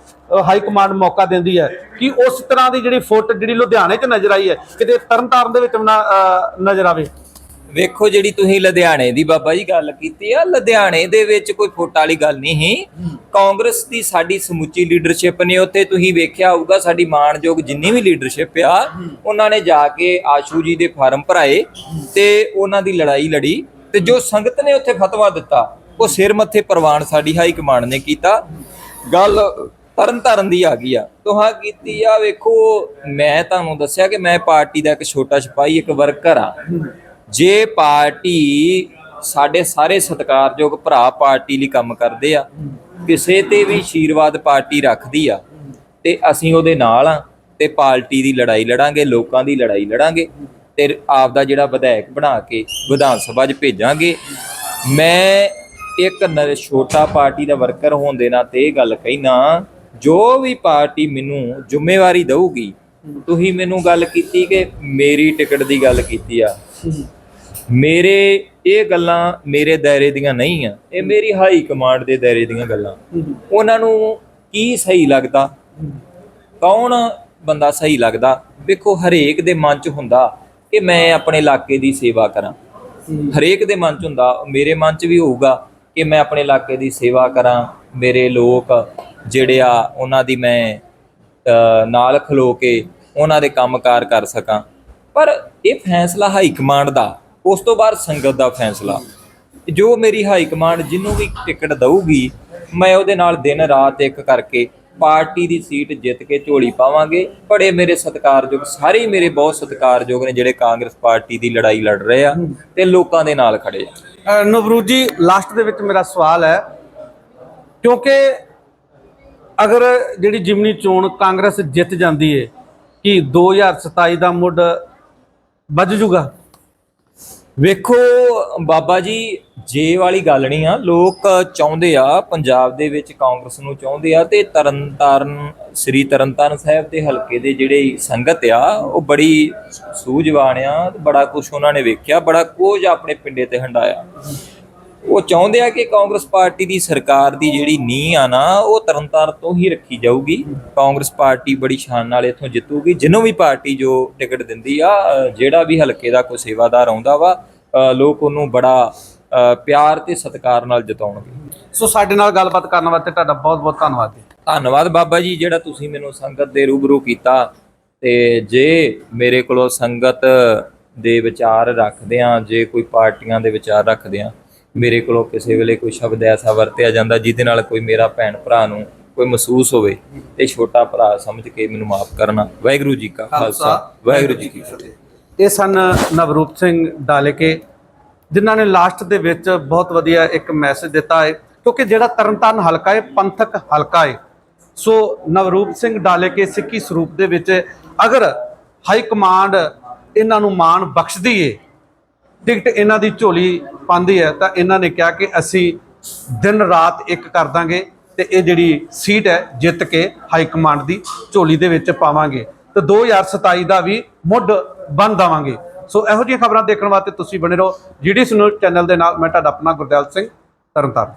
ਹਾਈ ਕਮਾਂਡ ਮੌਕਾ ਦਿੰਦੀ ਹੈ ਕਿ ਉਸ ਤਰ੍ਹਾਂ ਦੀ ਜਿਹੜੀ ਫੁੱਟ ਜਿਹੜੀ ਲੁਧਿਆਣੇ 'ਚ ਨਜ਼ਰ ਆਈ ਹੈ, ਕਿਤੇ ਤਰਨਤਾਰਨ ਦੇ ਵਿੱਚ ਨਾ ਨਜ਼ਰ ਆਵੇ। ਵੇਖੋ ਜਿਹੜੀ ਤੁਸੀਂ ਲੁਧਿਆਣੇ ਦੀ ਬਾਬਾ ਜੀ ਗੱਲ ਕੀਤੀ ਆ ਲੁਧਿਆਣੇ ਦੇ ਵਿੱਚ ਕੋਈ ਫੋਟ ਵਾਲੀ ਗੱਲ ਨਹੀਂ ਸੀ। ਕਾਂਗਰਸ ਦੀ ਸਾਡੀ ਸਮੁੱਚੀ ਲੀਡਰਸ਼ਿਪ ਨੇ ਉੱਥੇ ਤੁਸੀਂ ਵੇਖਿਆ ਹੋਊਗਾ ਸਾਡੀ ਮਾਣਯੋਗ ਜਿੰਨੀ ਵੀ ਲੀਡਰਸ਼ਿਪ ਆ ਉਹਨਾਂ ਨੇ ਜਾ ਕੇ ਆਸ਼ੂ ਜੀ ਦੇ ਫਾਰਮ ਭਰਾਏ ਤੇ ਉਹਨਾਂ ਦੀ ਲੜਾਈ ਲੜੀ ਤੇ ਜੋ ਸੰਗਤ ਨੇ ਉੱਥੇ ਫਤਵਾ ਦਿੱਤਾ ਉਹ ਸਿਰ ਮੱਥੇ ਪ੍ਰਵਾਨ ਸਾਡੀ ਹਾਈ ਕਮਾਂਡ ਨੇ ਕੀਤਾ। ਗੱਲ ਤਰਨ ਤਾਰਨ ਦੀ ਆ ਗਈ ਆ। ਤੁਹਾਂ ਕੀਤੀ ਆ ਵੇਖੋ ਮੈਂ ਤੁਹਾਨੂੰ ਦੱਸਿਆ ਕਿ ਮੈਂ ਪਾਰਟੀ ਦਾ ਇੱਕ ਛੋਟਾ ਸਿਪਾਹੀ ਇੱਕ ਵਰਕਰ ਆ। ਜੇ ਪਾਰਟੀ ਸਾਡੇ ਸਾਰੇ ਸਤਿਕਾਰਯੋਗ ਭਰਾ ਪਾਰਟੀ ਲਈ ਕੰਮ ਕਰਦੇ ਆ, ਕਿਸੇ ਤੇ ਵੀ ਆਸ਼ੀਰਵਾਦ ਪਾਰਟੀ ਰੱਖਦੀ ਆ, ਤੇ ਅਸੀਂ ਉਹਦੇ ਨਾਲ ਆ, ਤੇ ਪਾਰਟੀ ਦੀ ਲੜਾਈ ਲੜਾਂਗੇ, ਲੋਕਾਂ ਦੀ ਲੜਾਈ ਲੜਾਂਗੇ, ਤੇ ਆਪ ਦਾ ਜਿਹੜਾ ਵਿਧਾਇਕ ਬਣਾ ਕੇ ਵਿਧਾਨ ਸਭਾ 'ਚ ਭੇਜਾਂਗੇ। ਮੈਂ ਇੱਕ ਨ- ਛੋਟਾ ਪਾਰਟੀ ਦਾ ਵਰਕਰ ਹੋਣ ਦੇ ਨਾਤੇ ਇਹ ਗੱਲ ਕਹਿਣਾ ਜੋ ਵੀ ਪਾਰਟੀ ਮੈਨੂੰ ਜ਼ਿੰਮੇਵਾਰੀ ਦੇਊਗੀ, ਤੁਸੀਂ ਮੈਨੂੰ ਗੱਲ ਕੀਤੀ ਕਿ ਮੇਰੀ ਟਿਕਟ ਦੀ ਗੱਲ ਕੀਤੀ ਆ ਮੇਰੇ ਇਹ ਗੱਲਾਂ ਮੇਰੇ ਦਾਇਰੇ ਦੀਆਂ ਨਹੀਂ ਆ। ਇਹ ਮੇਰੀ ਹਾਈ ਕਮਾਂਡ ਦੇ ਦਾਇਰੇ ਦੀਆਂ ਗੱਲਾਂ। ਉਹਨਾਂ ਨੂੰ ਕੀ ਸਹੀ ਲੱਗਦਾ? ਕੌਣ ਬੰਦਾ ਸਹੀ ਲੱਗਦਾ? ਵੇਖੋ, ਹਰੇਕ ਦੇ ਮਨ 'ਚ ਹੁੰਦਾ ਕਿ ਮੈਂ ਆਪਣੇ ਇਲਾਕੇ ਦੀ ਸੇਵਾ ਕਰਾਂ। ਹਰੇਕ ਦੇ ਮਨ 'ਚ ਹੁੰਦਾ, ਮੇਰੇ ਮਨ 'ਚ ਵੀ ਹੋਊਗਾ ਕਿ ਮੈਂ ਆਪਣੇ ਇਲਾਕੇ ਦੀ ਸੇਵਾ ਕਰਾਂ। ਮੇਰੇ ਲੋਕ ਜਿਹੜੇ ਆ, ਉਹਨਾਂ ਦੀ ਮੈਂ ਨਾਲ ਖਲੋ ਕੇ ਉਹਨਾਂ ਦੇ ਕੰਮਕਾਰ ਕਰ ਸਕਾਂ। ਪਰ ਇਹ ਫੈਸਲਾ ਹਾਈ ਕਮਾਂਡ ਦਾ ਉਸ ਤੋਂ ਬਾਅਦ ਸੰਗਤ ਦਾ ਫੈਸਲਾ। ਜੋ ਮੇਰੀ ਹਾਈ ਕਮਾਂਡ ਜਿਹਨੂੰ ਵੀ ਟਿਕਟ ਦਊਗੀ ਮੈਂ ਉਹਦੇ ਨਾਲ ਦਿਨ ਰਾਤ ਇੱਕ ਕਰਕੇ ਪਾਰਟੀ ਦੀ ਸੀਟ ਜਿੱਤ ਕੇ ਝੋਲੀ ਪਾਵਾਂਗੇ। ਬੜੇ ਮੇਰੇ ਸਤਿਕਾਰਯੋਗ ਸਾਰੇ ਮੇਰੇ ਬਹੁਤ ਸਤਿਕਾਰਯੋਗ ਨੇ ਜਿਹੜੇ ਕਾਂਗਰਸ ਪਾਰਟੀ ਦੀ ਲੜਾਈ ਲੜ ਰਹੇ ਆ ਤੇ ਲੋਕਾਂ ਦੇ ਨਾਲ ਖੜੇ ਆ। ਅ, ਨਵਰੂਪ ਜੀ ਲਾਸਟ ਦੇ ਵਿੱਚ ਮੇਰਾ ਸਵਾਲ ਹੈ ਕਿਉਂਕਿ ਅਗਰ ਜਿਹੜੀ ਜਿਮਨੀ ਚੋਣ ਕਾਂਗਰਸ ਜਿੱਤ ਜਾਂਦੀ ਹੈ ਕਿ 2027 ਦਾ ਮੁੱਢ ਵੱਜ ਜੂਗਾ? ਵੇਖੋ, ਬਾਬਾ ਜੀ, ਜੇ ਵਾਲੀ ਗੱਲ ਨਹੀਂ ਆ, ਲੋਕ ਚਾਹੁੰਦੇ ਆ, ਪੰਜਾਬ ਦੇ ਵਿੱਚ ਕਾਂਗਰਸ ਨੂੰ ਚਾਹੁੰਦੇ ਆ ਤੇ ਤਰਨਤਾਰਨ, ਸ੍ਰੀ ਤਰਨਤਾਰਨ ਸਾਹਿਬ ਦੇ ਹਲਕੇ ਦੇ ਜਿਹੜੇ ਸੰਗਤ ਆ, ਉਹ ਬੜੀ ਸੂਝਵਾਨ ਆ ਤੇ ਬੜਾ ਕੁਝ ਉਹਨਾਂ ਨੇ ਵੇਖਿਆ, ਬੜਾ ਕੁਝ ਆਪਣੇ ਪਿੰਡੇ ਤੇ ਹੰਡਾਇਆ। ਉਹ ਚਾਹੁੰਦੇ ਆ ਕਿ ਕਾਂਗਰਸ ਪਾਰਟੀ ਦੀ ਸਰਕਾਰ ਦੀ ਜਿਹੜੀ ਨੀਂਹ ਆ ਨਾ ਉਹ ਤਰਨਤਾਰਨ ਤੋਂ ਹੀ ਰੱਖੀ ਜਾਊਗੀ। ਕਾਂਗਰਸ ਪਾਰਟੀ ਬੜੀ ਸ਼ਾਨ ਨਾਲ ਇੱਥੋਂ ਜਿੱਤੂਗੀ। ਜਿਹਨੂੰ ਵੀ ਪਾਰਟੀ ਜੋ ਟਿਕਟ ਦਿੰਦੀ ਆ ਜਿਹੜਾ ਵੀ ਹਲਕੇ ਦਾ ਕੋਈ ਸੇਵਾਦਾਰ ਆਉਂਦਾ ਵਾ ਲੋਕ ਉਹਨੂੰ ਬੜਾ ਪਿਆਰ ਤੇ ਸਤਿਕਾਰ ਨਾਲ ਜਿਤਾਉਣਗੇ। ਸੋ ਸਾਡੇ ਨਾਲ ਗੱਲਬਾਤ ਕਰਨ ਵਾਸਤੇ ਤੁਹਾਡਾ ਬਹੁਤ ਬਹੁਤ ਧੰਨਵਾਦ ਧੰਨਵਾਦ ਬਾਬਾ ਜੀ ਜਿਹੜਾ ਤੁਸੀਂ ਮੈਨੂੰ ਸੰਗਤ ਦੇ ਰੂਬਰੂ ਕੀਤਾ। ਤੇ ਜੇ ਮੇਰੇ ਕੋਲੋਂ ਸੰਗਤ ਦੇ ਵਿਚਾਰ ਰੱਖਦੇ ਆ ਜੇ ਕੋਈ ਪਾਰਟੀਆਂ ਦੇ ਵਿਚਾਰ ਰੱਖਦੇ ਆ ਮੇਰੇ ਕੋਲੋਂ ਕਿਸੇ ਵੇਲੇ ਕੋਈ ਸ਼ਬਦ ਐਸਾ ਵਰਤਿਆ ਜਾਂਦਾ ਜਿਹਦੇ ਨਾਲ ਕੋਈ ਮੇਰਾ ਭੈਣ ਭਰਾ ਨੂੰ ਕੋਈ ਮਹਿਸੂਸ ਹੋਵੇ ਤੇ ਛੋਟਾ ਭਰਾ ਸਮਝ ਕੇ ਮੈਨੂੰ ਮਾਫ ਕਰਨਾ। ਵਾਹਿਗੁਰੂ ਜੀ ਕਾ ਖਾਲਸਾ ਵਾਹਿਗੁਰੂ ਜੀ ਕੀ ਫਤਿਹ। ਇਹ ਸਨ ਨਵਰੂਪ ਸਿੰਘ ਡਾਲੇਕੇ ਜਿਨ੍ਹਾਂ ਨੇ ਲਾਸਟ ਦੇ ਵਿੱਚ ਬਹੁਤ ਵਧੀਆ ਇੱਕ ਮੈਸੇਜ ਦਿੱਤਾ ਹੈ ਕਿਉਂਕਿ ਜਿਹੜਾ ਤਰਨਤਾਰਨ ਹਲਕਾ ਹੈ ਪੰਥਕ ਹਲਕਾ ਹੈ। ਸੋ ਨਵਰੂਪ ਸਿੰਘ ਡਾਲੇਕੇ ਸਿੱਖੀ ਸਰੂਪ ਦੇ ਵਿੱਚ ਅਗਰ ਹਾਈ ਕਮਾਂਡ ਇਹਨਾਂ ਨੂੰ ਮਾਣ ਬਖਸ਼ਦੀ ਏ ਟਿਕਟ ਇਹਨਾਂ ਦੀ ਝੋਲੀ ਪਾਉਂਦੀ ਹੈ, ਤਾਂ ਇਹਨਾਂ ਨੇ ਕਿਹਾ ਕਿ ਅਸੀਂ ਦਿਨ ਰਾਤ ਇੱਕ ਕਰ ਦਾਂਗੇ ਤੇ ਇਹ ਜਿਹੜੀ ਸੀਟ ਹੈ ਜਿੱਤ ਕੇ ਹਾਈ ਕਮਾਂਡ ਦੀ ਝੋਲੀ ਦੇ ਵਿੱਚ ਪਾਵਾਂਗੇ ਤੇ 2027 ਦਾ ਵੀ ਮੁੱਢ ਬਣ ਦੇਵਾਂਗੇ। ਸੋ ਇਹੋ ਜਿਹੀਆਂ ਖਬਰਾਂ ਦੇਖਣ ਵਾਸਤੇ ਤੁਸੀਂ ਬਣੇ ਰਹੋ ਜੀਡੀਸੀ ਨਿਊਜ਼ ਚੈਨਲ ਦੇ ਨਾਲ, ਮੈਂ ਤੁਹਾਡਾ ਆਪਣਾ ਗੁਰਦਿਆਲ ਸਿੰਘ ਤਰਨਤਾਰਨ।